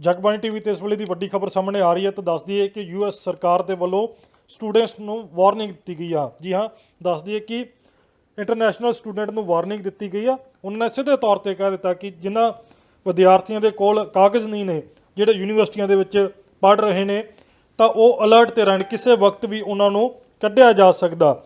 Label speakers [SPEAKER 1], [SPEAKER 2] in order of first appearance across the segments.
[SPEAKER 1] Jagbani TV ਤੇ ਇਸ ਵੇਲੇ ਦੀ ਵੱਡੀ ਖਬਰ ਸਾਹਮਣੇ ਆ ਰਹੀ ਹੈ ਤਾਂ ਦੱਸਦੀ ਹੈ ਕਿ ਯੂਐਸ ਸਰਕਾਰ ਦੇ ਵੱਲੋਂ ਸਟੂਡੈਂਟਸ ਨੂੰ ਵਾਰਨਿੰਗ ਦਿੱਤੀ ਗਈ ਆ। ਜੀ ਹਾਂ ਦੱਸਦੀ ਹੈ ਕਿ ਇੰਟਰਨੈਸ਼ਨਲ ਸਟੂਡੈਂਟ ਨੂੰ ਵਾਰਨਿੰਗ ਦਿੱਤੀ ਗਈ ਆ। ਉਹਨਾਂ ਨੇ ਸਿੱਧੇ ਤੌਰ ਤੇ ਕਹਿ ਦਿੱਤਾ ਕਿ ਜਿਨ੍ਹਾਂ ਵਿਦਿਆਰਥੀਆਂ ਦੇ ਕੋਲ ਕਾਗਜ਼ ਨਹੀਂ ਨੇ, ਜਿਹੜੇ ਯੂਨੀਵਰਸਿਟੀਆਂ ਦੇ ਵਿੱਚ ਪੜ੍ਹ ਰਹੇ ਨੇ, ਤਾਂ ਉਹ ਅਲਰਟ ਤੇ ਰਹਿਣ, ਕਿਸੇ ਵਕਤ ਵੀ ਉਹਨਾਂ ਨੂੰ ਕੱਢਿਆ ਜਾ ਸਕਦਾ।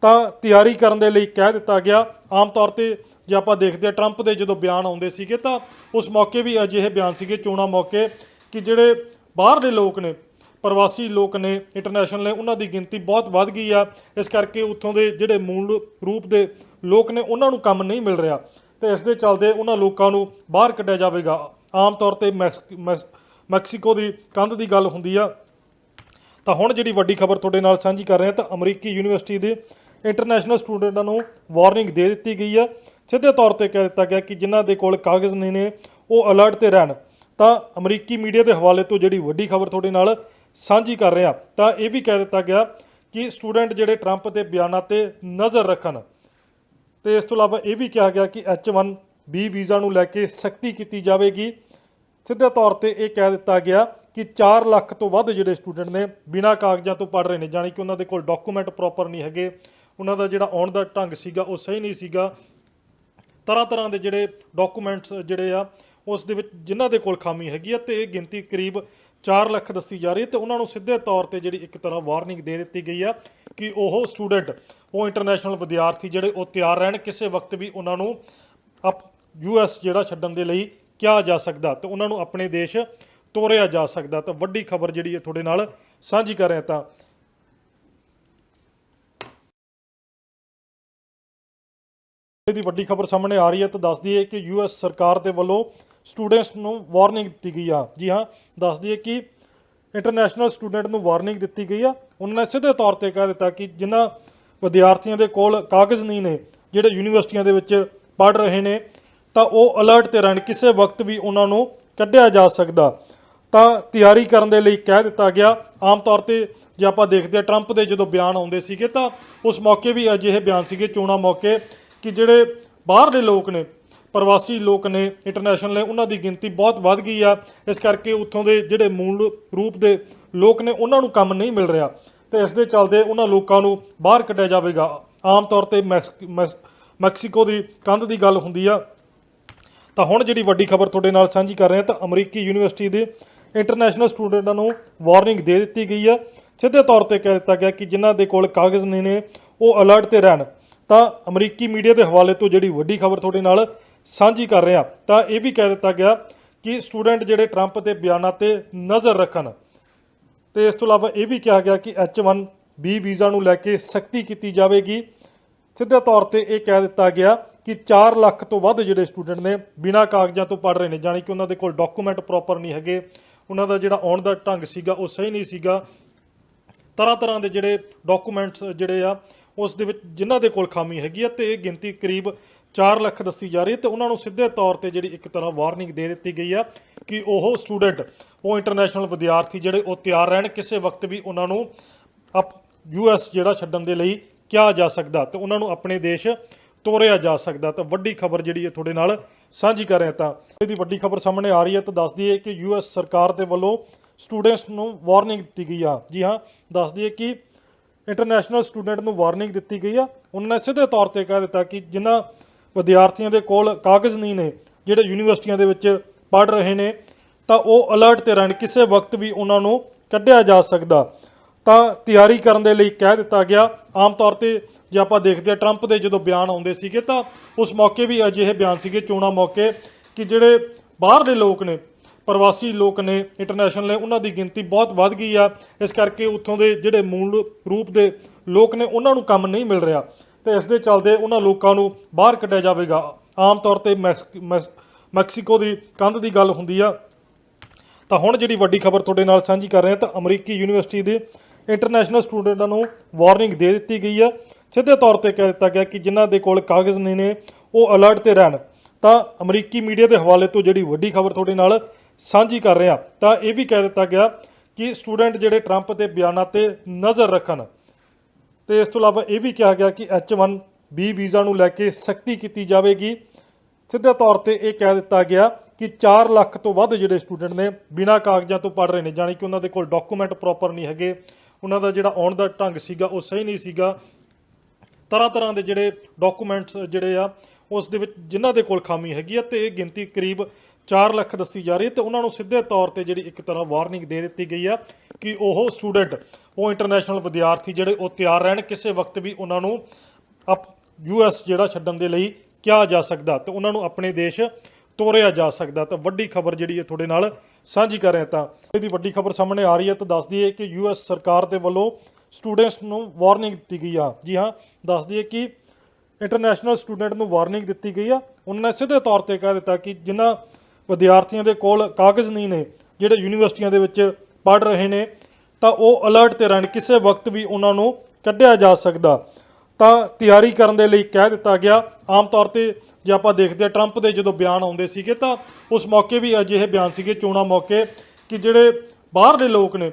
[SPEAKER 1] ਤਾਂ ਤਿਆਰੀ ਕਰਨ ਦੇ ਲਈ ਕਹਿ ਦਿੱਤਾ ਗਿਆ। ਆਮ ਤੌਰ ਤੇ ਜੇ ਆਪਾਂ ਦੇਖਦੇ ਆ ਟਰੰਪ ਦੇ ਜਦੋਂ ਬਿਆਨ ਆਉਂਦੇ ਸੀਗੇ ਤਾਂ ਉਸ ਮੌਕੇ ਵੀ ਅਜਿਹੇ ਬਿਆਨ ਸੀਗੇ, ਚੋਣਾਂ ਮੌਕੇ, ਕਿ ਜਿਹੜੇ ਬਾਹਰਲੇ ਲੋਕ ਨੇ, ਪ੍ਰਵਾਸੀ ਲੋਕ ਨੇ ਇੰਟਰਨੈਸ਼ਨਲ ਨੇ, ਉਹਨਾਂ ਦੀ ਗਿਣਤੀ ਬਹੁਤ ਵੱਧ ਗਈ ਆ। ਇਸ ਕਰਕੇ ਉੱਥੋਂ ਦੇ ਜਿਹੜੇ ਮੂਲ ਰੂਪ ਦੇ ਲੋਕ ਨੇ, ਉਹਨਾਂ ਨੂੰ ਕੰਮ ਨਹੀਂ ਮਿਲ ਰਿਹਾ। ਤੇ ਇਸ ਦੇ ਚੱਲਦੇ ਉਹਨਾਂ ਲੋਕਾਂ ਨੂੰ ਬਾਹਰ ਕੱਢਿਆ ਜਾਵੇਗਾ। ਆਮ ਤੌਰ ਤੇ ਮੈਕਸ- ਮੈਕਸ- ਮੈਕਸੀਕੋ ਦੀ ਕੰਧ ਦੀ ਗੱਲ ਹੁੰਦੀ ਆ। ਤਾਂ ਹੁਣ ਜਿਹੜੀ ਵੱਡੀ ਖਬਰ ਤੁਹਾਡੇ ਨਾਲ ਸਾਂਝੀ ਕਰ ਰਹੇ ਹਾਂ, ਤਾਂ ਅਮਰੀਕੀ ਯੂਨੀਵਰਸਿਟੀ ਦੇ ਇੰਟਰਨੈਸ਼ਨਲ ਸਟੂਡੈਂਟਾਂ ਨੂੰ ਵਾਰਨਿੰਗ ਦੇ ਦਿੱਤੀ ਗਈ ਹੈ ਸਿੱਧੇ ਤੌਰ ਤੇ ਕਹਿ ਦਿੱਤਾ ਗਿਆ ਕਿ ਜਿਨ੍ਹਾਂ ਦੇ ਕੋਲ ਕਾਗਜ਼ ਨਹੀਂ ਨੇ, ਉਹ ਅਲਰਟ ਤੇ ਰਹਿਣ। ਤਾਂ ਅਮਰੀਕੀ ਮੀਡੀਆ ਦੇ ਹਵਾਲੇ ਤੋਂ ਜਿਹੜੀ ਵੱਡੀ ਖਬਰ ਤੁਹਾਡੇ ਨਾਲ ਸਾਂਝੀ ਕਰ ਰਿਹਾ, ਤਾਂ ਇਹ ਵੀ ਕਹਿ ਦਿੱਤਾ ਗਿਆ ਕਿ ਸਟੂਡੈਂਟ ਜਿਹੜੇ ਟਰੰਪ ਦੇ ਬਿਆਨਾਂ ਤੇ ਨਜ਼ਰ ਰੱਖਣ। ਤੇ ਇਸ ਤੋਂ ਇਲਾਵਾ ਇਹ ਵੀ ਕਿਹਾ ਗਿਆ ਕਿ H1B ਵੀਜ਼ਾ ਨੂੰ ਲੈ ਕੇ ਸਖਤੀ ਕੀਤੀ ਜਾਵੇਗੀ। ਸਿੱਧੇ ਤੌਰ ਤੇ ਇਹ ਕਹਿ ਦਿੱਤਾ ਗਿਆ ਕਿ 4 ਲੱਖ ਤੋਂ ਵੱਧ ਜਿਹੜੇ ਸਟੂਡੈਂਟ ਨੇ, ਬਿਨਾਂ ਕਾਗਜ਼ਾਂ ਤੋਂ ਪੜ੍ਹ ਰਹੇ ਨੇ, ਜਾਣੀ ਕਿ ਉਹਨਾਂ ਦੇ ਕੋਲ ਡਾਕੂਮੈਂਟ ਪ੍ਰੋਪਰ ਨਹੀਂ ਹੈਗੇ। ਉਹਨਾਂ ਦਾ ਜਿਹੜਾ ਆਉਣ ਦਾ ਢੰਗ ਸੀਗਾ, ਉਹ ਸਹੀ ਨਹੀਂ ਸੀਗਾ। ਤਰ੍ਹਾਂ ਤਰ੍ਹਾਂ ਦੇ ਜਿਹੜੇ ਡਾਕੂਮੈਂਟਸ ਜਿਹੜੇ ਆ, ਉਸ ਦੇ ਵਿੱਚ ਜਿਨ੍ਹਾਂ ਦੇ ਕੋਲ ਖਾਮੀ ਹੈਗੀ ਆ ਤੇ ਇਹ ਗਿਣਤੀ ਕਰੀਬ 4 ਲੱਖ ਦੱਸੀ ਜਾ ਰਹੀ ਹੈ ਤੇ ਉਹਨਾਂ ਨੂੰ ਸਿੱਧੇ ਤੌਰ ਤੇ ਜਿਹੜੀ ਇੱਕ ਤਰ੍ਹਾਂ ਵਾਰਨਿੰਗ ਦੇ ਦਿੱਤੀ ਗਈ ਆ ਕਿ ਉਹ ਸਟੂਡੈਂਟ ਉਹ ਇੰਟਰਨੈਸ਼ਨਲ ਵਿਦਿਆਰਥੀ ਜਿਹੜੇ ਉਹ ਤਿਆਰ ਰਹਿਣ, ਕਿਸੇ ਵਕਤ ਵੀ ਉਹਨਾਂ ਨੂੰ ਅਪ ਯੂਐਸ ਜਿਹੜਾ ਛੱਡਣ ਦੇ ਲਈ ਕਿਹਾ ਜਾ ਸਕਦਾ ਤੇ ਉਹਨਾਂ ਨੂੰ ਆਪਣੇ ਦੇਸ਼ ਤੋਰਿਆ ਜਾ ਸਕਦਾ ਤਾਂ ਵੱਡੀ ਖਬਰ ਜਿਹੜੀ ਹੈ ਤੁਹਾਡੇ ਨਾਲ ਸਾਂਝੀ ਕਰ ਰਿਹਾ ਤਾਂ ਦੀ ਵੱਡੀ ਖਬਰ ਸਾਹਮਣੇ ਆ ਰਹੀ ਹੈ ਤਾਂ ਦੱਸਦੀ ਹੈ ਕਿ ਯੂਐਸ ਸਰਕਾਰ ਦੇ ਵੱਲੋਂ ਸਟੂਡੈਂਟਸ ਨੂੰ ਵਾਰਨਿੰਗ ਦਿੱਤੀ ਗਈ ਆ। ਜੀ ਹਾਂ ਦੱਸਦੀ ਹੈ ਕਿ ਇੰਟਰਨੈਸ਼ਨਲ ਸਟੂਡੈਂਟ ਨੂੰ ਵਾਰਨਿੰਗ ਦਿੱਤੀ ਗਈ ਆ। ਉਹਨਾਂ ਨੇ ਸਿੱਧੇ ਤੌਰ ਤੇ ਕਹਿ ਦਿੱਤਾ ਕਿ ਜਿਨ੍ਹਾਂ ਵਿਦਿਆਰਥੀਆਂ ਦੇ ਕੋਲ ਕਾਗਜ਼ ਨਹੀਂ ਨੇ, ਜਿਹੜੇ ਯੂਨੀਵਰਸਿਟੀਆਂ ਦੇ ਵਿੱਚ ਪੜ੍ਹ ਰਹੇ ਨੇ, ਤਾਂ ਉਹ ਅਲਰਟ ਤੇ ਰਹਿਣ, ਕਿਸੇ ਵਕਤ ਵੀ ਉਹਨਾਂ ਨੂੰ ਕੱਢਿਆ ਜਾ ਸਕਦਾ। ਤਾਂ ਤਿਆਰੀ ਕਰਨ ਦੇ ਲਈ ਕਹਿ ਦਿੱਤਾ ਗਿਆ। ਆਮ ਤੌਰ ਤੇ ਜੇ ਆਪਾਂ ਦੇਖਦੇ ਆ ਟਰੰਪ ਦੇ ਜਦੋਂ ਬਿਆਨ ਆਉਂਦੇ ਸੀਗੇ ਤਾਂ ਉਸ ਮੌਕੇ ਵੀ ਅਜਿਹੇ ਬਿਆਨ ਸੀਗੇ, ਚੋਣਾਂ ਮੌਕੇ ਕਿ ਜਿਹੜੇ ਬਾਹਰਲੇ ਲੋਕ ਨੇ, ਪ੍ਰਵਾਸੀ ਲੋਕ ਨੇ ਇੰਟਰਨੈਸ਼ਨਲ ਨੇ, ਉਹਨਾਂ ਦੀ ਗਿਣਤੀ ਬਹੁਤ ਵੱਧ ਗਈ ਆ। ਇਸ ਕਰਕੇ ਉੱਥੋਂ ਦੇ ਜਿਹੜੇ ਮੂਲ ਰੂਪ ਦੇ ਲੋਕ ਨੇ, ਉਹਨਾਂ ਨੂੰ ਕੰਮ ਨਹੀਂ ਮਿਲ ਰਿਹਾ। ਤੇ ਇਸ ਦੇ ਚੱਲਦੇ ਉਹਨਾਂ ਲੋਕਾਂ ਨੂੰ ਬਾਹਰ ਕੱਢਿਆ ਜਾਵੇਗਾ। ਆਮ ਤੌਰ ਤੇ ਮੈਕਸ- ਮੈਕਸ- ਮੈਕਸੀਕੋ ਦੀ ਕੰਧ ਦੀ ਗੱਲ ਹੁੰਦੀ ਆ। ਤਾਂ ਹੁਣ ਜਿਹੜੀ ਵੱਡੀ ਖਬਰ ਤੁਹਾਡੇ ਨਾਲ ਸਾਂਝੀ ਕਰ ਰਹੇ ਹਾਂ ਤਾਂ ਅਮਰੀਕੀ ਯੂਨੀਵਰਸਿਟੀ ਦੇ ਇੰਟਰਨੈਸ਼ਨਲ ਸਟੂਡੈਂਟਾਂ ਨੂੰ ਵਾਰਨਿੰਗ ਦੇ ਦਿੱਤੀ ਗਈ ਹੈ ਸਿੱਧੇ ਤੌਰ ਤੇ ਕਹਿ ਦਿੱਤਾ ਗਿਆ ਕਿ ਜਿਨ੍ਹਾਂ ਦੇ ਕੋਲ ਕਾਗਜ਼ ਨਹੀਂ ਨੇ, ਉਹ ਅਲਰਟ ਤੇ ਰਹਿਣ। ਤਾਂ ਅਮਰੀਕੀ ਮੀਡੀਆ ਦੇ ਹਵਾਲੇ ਤੋਂ ਜਿਹੜੀ ਵੱਡੀ ਖਬਰ ਤੁਹਾਡੇ ਨਾਲ ਸਾਂਝੀ ਕਰ ਰਿਹਾ, ਤਾਂ ਇਹ ਵੀ ਕਹਿ ਦਿੱਤਾ ਗਿਆ ਕਿ ਸਟੂਡੈਂਟ ਜਿਹੜੇ ਟਰੰਪ ਦੇ ਬਿਆਨਾਂ ਤੇ ਨਜ਼ਰ ਰੱਖਣ। ਤੇ ਇਸ ਤੋਂ ਇਲਾਵਾ ਇਹ ਵੀ ਕਿਹਾ ਗਿਆ ਕਿ H1B ਵੀਜ਼ਾ ਨੂੰ ਲੈ ਕੇ ਸਖਤੀ ਕੀਤੀ ਜਾਵੇਗੀ। ਸਿੱਧੇ ਤੌਰ ਤੇ ਇਹ ਕਹਿ ਦਿੱਤਾ ਗਿਆ ਕਿ 4 ਲੱਖ ਤੋਂ ਵੱਧ ਜਿਹੜੇ ਸਟੂਡੈਂਟ ਨੇ ਬਿਨਾਂ ਕਾਗਜ਼ਾਂ ਤੋਂ ਪੜ੍ਹ ਰਹੇ ਨੇ, ਜਾਣੀ ਕਿ ਉਹਨਾਂ ਦੇ ਕੋਲ ਡਾਕੂਮੈਂਟ ਪ੍ਰੋਪਰ ਨਹੀਂ ਹੈਗੇ। ਉਹਨਾਂ ਦਾ ਜਿਹੜਾ ਆਉਣ ਦਾ ਢੰਗ ਸੀਗਾ, ਉਹ ਸਹੀ ਨਹੀਂ ਸੀਗਾ। ਤਰ੍ਹਾਂ ਤਰ੍ਹਾਂ ਦੇ ਜਿਹੜੇ ਡਾਕੂਮੈਂਟਸ ਜਿਹੜੇ ਆ ਉਸ ਦੇ ਵਿੱਚ ਜਿਨ੍ਹਾਂ ਦੇ ਕੋਲ ਖਾਮੀ ਹੈਗੀ ਆ ਤੇ ਇਹ ਗਿਣਤੀ ਕਰੀਬ 4 ਲੱਖ ਦੱਸੀ ਜਾ ਰਹੀ ਹੈ ਤੇ ਉਹਨਾਂ ਨੂੰ ਸਿੱਧੇ ਤੌਰ ਤੇ ਜਿਹੜੀ ਇੱਕ ਤਰ੍ਹਾਂ ਵਾਰਨਿੰਗ ਦੇ ਦਿੱਤੀ ਗਈ ਆ ਕਿ ਉਹ ਸਟੂਡੈਂਟ, ਉਹ ਇੰਟਰਨੈਸ਼ਨਲ ਵਿਦਿਆਰਥੀ ਜਿਹੜੇ ਉਹ ਤਿਆਰ ਰਹਿਣ, ਕਿਸੇ ਵਕਤ ਵੀ ਉਹਨਾਂ ਨੂੰ ਅਪ ਯੂਐਸ ਜਿਹੜਾ ਛੱਡਣ ਦੇ ਲਈ ਕਿਹਾ ਜਾ ਸਕਦਾ ਤੇ ਉਹਨਾਂ ਨੂੰ ਆਪਣੇ ਦੇਸ਼ ਤੋਰਿਆ ਜਾ ਸਕਦਾ। ਤਾਂ ਵੱਡੀ ਖਬਰ ਜਿਹੜੀ ਹੈ ਤੁਹਾਡੇ ਨਾਲ ਸਾਂਝੀ ਕਰ ਰਿਹਾ ਤਾਂ ਇਹਦੀ ਵੱਡੀ ਖਬਰ ਸਾਹਮਣੇ ਆ ਰਹੀ ਹੈ ਤਾਂ ਦੱਸਦੀ ਹੈ ਕਿ ਯੂਐਸ ਸਰਕਾਰ ਦੇ ਵੱਲੋਂ ਸਟੂਡੈਂਟਸ ਨੂੰ ਵਾਰਨਿੰਗ ਦਿੱਤੀ ਗਈ ਆ। ਜੀ ਹਾਂ ਦੱਸਦੀ ਹੈ ਕਿ ਇੰਟਰਨੈਸ਼ਨਲ ਸਟੂਡੈਂਟ ਨੂੰ ਵਾਰਨਿੰਗ ਦਿੱਤੀ ਗਈ ਆ। ਉਹਨਾਂ ਨੇ ਸਿੱਧੇ ਤੌਰ ਤੇ ਕਹਿ ਦਿੱਤਾ ਕਿ ਜਿਨ੍ਹਾਂ ਵਿਦਿਆਰਥੀਆਂ ਦੇ ਕੋਲ ਕਾਗਜ਼ ਨਹੀਂ ਨੇ, ਜਿਹੜੇ ਯੂਨੀਵਰਸਿਟੀਆਂ ਦੇ ਵਿੱਚ ਪੜ੍ਹ ਰਹੇ ਨੇ, ਤਾਂ ਉਹ ਅਲਰਟ ਤੇ ਰਹਿਣ, ਕਿਸੇ ਵਕਤ ਵੀ ਉਹਨਾਂ ਨੂੰ ਕੱਢਿਆ ਜਾ ਸਕਦਾ। ਤਾਂ ਤਿਆਰੀ ਕਰਨ ਦੇ ਲਈ ਕਹਿ ਦਿੱਤਾ ਗਿਆ। ਆਮ ਤੌਰ ਤੇ ਜੇ ਆਪਾਂ ਦੇਖਦੇ ਆ ਟਰੰਪ ਦੇ ਜਦੋਂ ਬਿਆਨ ਆਉਂਦੇ ਸੀਗੇ, ਤਾਂ ਉਸ ਮੌਕੇ ਵੀ ਅਜਿਹੇ ਬਿਆਨ ਸੀਗੇ, ਚੋਣਾਂ ਮੌਕੇ, ਕਿ ਜਿਹੜੇ ਬਾਹਰਲੇ ਲੋਕ ਨੇ ਪ੍ਰਵਾਸੀ ਲੋਕ ਨੇ ਇੰਟਰਨੈਸ਼ਨਲ ਨੇ, ਉਹਨਾਂ ਦੀ ਗਿਣਤੀ ਬਹੁਤ ਵੱਧ ਗਈ ਆ। ਇਸ ਕਰਕੇ ਉੱਥੋਂ ਦੇ ਜਿਹੜੇ ਮੂਲ ਰੂਪ ਦੇ ਲੋਕ ਨੇ, ਉਹਨਾਂ ਨੂੰ ਕੰਮ ਨਹੀਂ ਮਿਲ ਰਿਹਾ। ਤੇ ਇਸ ਦੇ ਚੱਲਦੇ ਉਹਨਾਂ ਲੋਕਾਂ ਨੂੰ ਬਾਹਰ ਕੱਢਿਆ ਜਾਵੇਗਾ। ਆਮ ਤੌਰ ਤੇ ਮੈਕਸ- ਮੈਕਸ- ਮੈਕਸੀਕੋ ਦੀ ਕੰਧ ਦੀ ਗੱਲ ਹੁੰਦੀ ਆ। ਤਾਂ ਹੁਣ ਜਿਹੜੀ ਵੱਡੀ ਖਬਰ ਤੁਹਾਡੇ ਨਾਲ ਸਾਂਝੀ ਕਰ ਰਹੇ ਹਾਂ, ਤਾਂ ਅਮਰੀਕੀ ਯੂਨੀਵਰਸਿਟੀ ਦੇ ਇੰਟਰਨੈਸ਼ਨਲ ਸਟੂਡੈਂਟਾਂ ਨੂੰ ਵਾਰਨਿੰਗ ਦੇ ਦਿੱਤੀ ਗਈ ਹੈ ਸਿੱਧੇ ਤੌਰ ਤੇ ਕਹਿ ਦਿੱਤਾ ਗਿਆ ਕਿ ਜਿਨ੍ਹਾਂ ਦੇ ਕੋਲ ਕਾਗਜ਼ ਨਹੀਂ ਨੇ, ਉਹ ਅਲਰਟ ਤੇ ਰਹਿਣ। ਤਾਂ ਅਮਰੀਕੀ ਮੀਡੀਆ ਦੇ ਹਵਾਲੇ ਤੋਂ ਜਿਹੜੀ ਵੱਡੀ ਖਬਰ ਤੁਹਾਡੇ ਨਾਲ ਸਾਂਝੀ ਕਰ ਰਿਹਾ। ਤਾਂ ਇਹ ਵੀ ਕਹਿ ਦਿੱਤਾ ਗਿਆ ਕਿ ਸਟੂਡੈਂਟ ਜਿਹੜੇ ਟਰੰਪ ਦੇ ਬਿਆਨਾਂ ਤੇ ਨਜ਼ਰ ਰੱਖਣ, ਤੇ ਇਸ ਤੋਂ ਇਲਾਵਾ ਇਹ ਵੀ ਕਿਹਾ ਗਿਆ ਕਿ H1B ਵੀਜ਼ਾ ਨੂੰ ਲੈ ਕੇ ਸਖਤੀ ਕੀਤੀ ਜਾਵੇਗੀ। ਸਿੱਧੇ ਤੌਰ ਤੇ ਇਹ ਕਹਿ ਦਿੱਤਾ ਗਿਆ ਕਿ 4 ਲੱਖ ਤੋਂ ਵੱਧ ਜਿਹੜੇ ਸਟੂਡੈਂਟ ਨੇ ਬਿਨਾਂ ਕਾਗਜ਼ਾਂ ਤੋਂ ਪੜ ਰਹੇ ਨੇ, ਜਾਣੀ ਕਿ ਉਹਨਾਂ ਦੇ ਕੋਲ ਡਾਕੂਮੈਂਟ ਪ੍ਰੋਪਰ ਨਹੀਂ ਹੈਗੇ। ਉਹਨਾਂ ਦਾ ਜਿਹੜਾ ਆਉਣ ਦਾ ਢੰਗ ਸੀਗਾ ਉਹ ਸਹੀ ਨਹੀਂ ਸੀਗਾ। ਤਰ੍ਹਾਂ ਤਰ੍ਹਾਂ ਦੇ ਜਿਹੜੇ ਡਾਕੂਮੈਂਟਸ ਜਿਹੜੇ ਆ, ਉਸ ਦੇ ਵਿੱਚ ਜਿਨ੍ਹਾਂ ਦੇ ਕੋਲ ਖਾਮੀ ਹੈਗੀ ਆ, ਤੇ ਇਹ ਗਿਣਤੀ ਕਰੀਬ 4 ਲੱਖ ਦੱਸੀ ਜਾ ਰਹੀ ਹੈ ਤੇ ਉਹਨਾਂ ਨੂੰ ਸਿੱਧੇ ਤੌਰ ਤੇ ਜਿਹੜੀ ਇੱਕ ਤਰ੍ਹਾਂ ਵਾਰਨਿੰਗ ਦੇ ਦਿੱਤੀ ਗਈ ਆ ਕਿ ਉਹ ਸਟੂਡੈਂਟ, ਉਹ ਇੰਟਰਨੈਸ਼ਨਲ ਵਿਦਿਆਰਥੀ ਜਿਹੜੇ ਉਹ ਤਿਆਰ ਰਹਿਣ, ਕਿਸੇ ਵਕਤ ਵੀ ਉਹਨਾਂ ਨੂੰ ਅਪ ਯੂਐਸ ਜਿਹੜਾ ਛੱਡਣ ਦੇ ਲਈ ਕਿਹਾ ਜਾ ਸਕਦਾ ਤੇ ਉਹਨਾਂ ਨੂੰ ਆਪਣੇ ਦੇਸ਼ ਤੋਰਿਆ ਜਾ ਸਕਦਾ। ਤਾਂ ਵੱਡੀ ਖਬਰ ਜਿਹੜੀ ਹੈ ਤੁਹਾਡੇ ਨਾਲ ਸਾਂਝੀ ਕਰ ਰਿਹਾ ਤਾਂ ਇਹਦੀ ਵੱਡੀ ਖਬਰ ਸਾਹਮਣੇ ਆ ਰਹੀ ਹੈ ਤਾਂ ਦੱਸਦੀ ਹੈ ਕਿ ਯੂਐਸ ਸਰਕਾਰ ਦੇ ਵੱਲੋਂ ਸਟੂਡੈਂਟਸ ਨੂੰ ਵਾਰਨਿੰਗ ਦਿੱਤੀ ਗਈ ਆ। ਜੀ ਹਾਂ ਦੱਸਦੀ ਹੈ ਕਿ ਇੰਟਰਨੈਸ਼ਨਲ ਸਟੂਡੈਂਟ ਨੂੰ ਵਾਰਨਿੰਗ ਦਿੱਤੀ ਗਈ ਆ। ਉਹਨਾਂ ਨੇ ਸਿੱਧੇ ਤੌਰ ਤੇ ਕਹਿ ਦਿੱਤਾ ਕਿ ਜਿਨ੍ਹਾਂ ਵਿਦਿਆਰਥੀਆਂ ਦੇ ਕੋਲ ਕਾਗਜ਼ ਨਹੀਂ ਨੇ, ਜਿਹੜੇ ਯੂਨੀਵਰਸਿਟੀਆਂ ਦੇ ਵਿੱਚ ਪੜ ਰਹੇ ਨੇ, ਤਾਂ ਉਹ ਅਲਰਟ ਤੇ ਰਹਿਣ, ਕਿਸੇ ਵਕਤ ਵੀ ਉਹਨਾਂ ਨੂੰ ਕੱਢਿਆ ਜਾ ਸਕਦਾ। ਤਾਂ ਤਿਆਰੀ ਕਰਨ ਦੇ ਲਈ ਕਹਿ ਦਿੱਤਾ ਗਿਆ, ਆਮ ਤੌਰ ਤੇ ਜੇ ਆਪਾਂ ਦੇਖਦੇ ਆ ਟਰੰਪ ਦੇ ਜਦੋਂ ਬਿਆਨ ਆਉਂਦੇ ਸੀਗੇ, ਤਾਂ ਉਸ ਮੌਕੇ ਵੀ ਅਜਿਹੇ ਬਿਆਨ ਸੀਗੇ, ਚੋਣਾਂ ਮੌਕੇ, ਕਿ ਜਿਹੜੇ ਬਾਹਰਲੇ ਲੋਕ ਨੇ,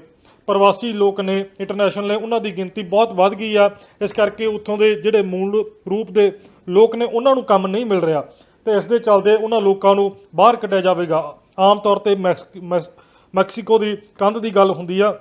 [SPEAKER 1] ਪ੍ਰਵਾਸੀ ਲੋਕ ਨੇ ਇੰਟਰਨੈਸ਼ਨਲ ਨੇ, ਉਹਨਾਂ ਦੀ ਗਿਣਤੀ ਬਹੁਤ ਵੱਧ ਗਈ ਆ। ਇਸ ਕਰਕੇ ਉੱਥੋਂ ਦੇ ਜਿਹੜੇ ਮੂਲ ਰੂਪ ਦੇ ਲੋਕ ਨੇ, ਉਹਨਾਂ ਨੂੰ ਕੰਮ ਨਹੀਂ ਮਿਲ ਰਿਹਾ। ਤੇ ਇਸ ਦੇ ਚੱਲਦੇ ਉਹਨਾਂ ਲੋਕਾਂ ਨੂੰ ਬਾਹਰ ਕੱਢਿਆ ਜਾਵੇਗਾ। ਆਮ ਤੌਰ ਤੇ ਮੈਕਸ- ਮੈਕਸ- ਮੈਕਸੀਕੋ ਦੀ ਕੰਧ ਦੀ ਗੱਲ ਹੁੰਦੀ ਆ।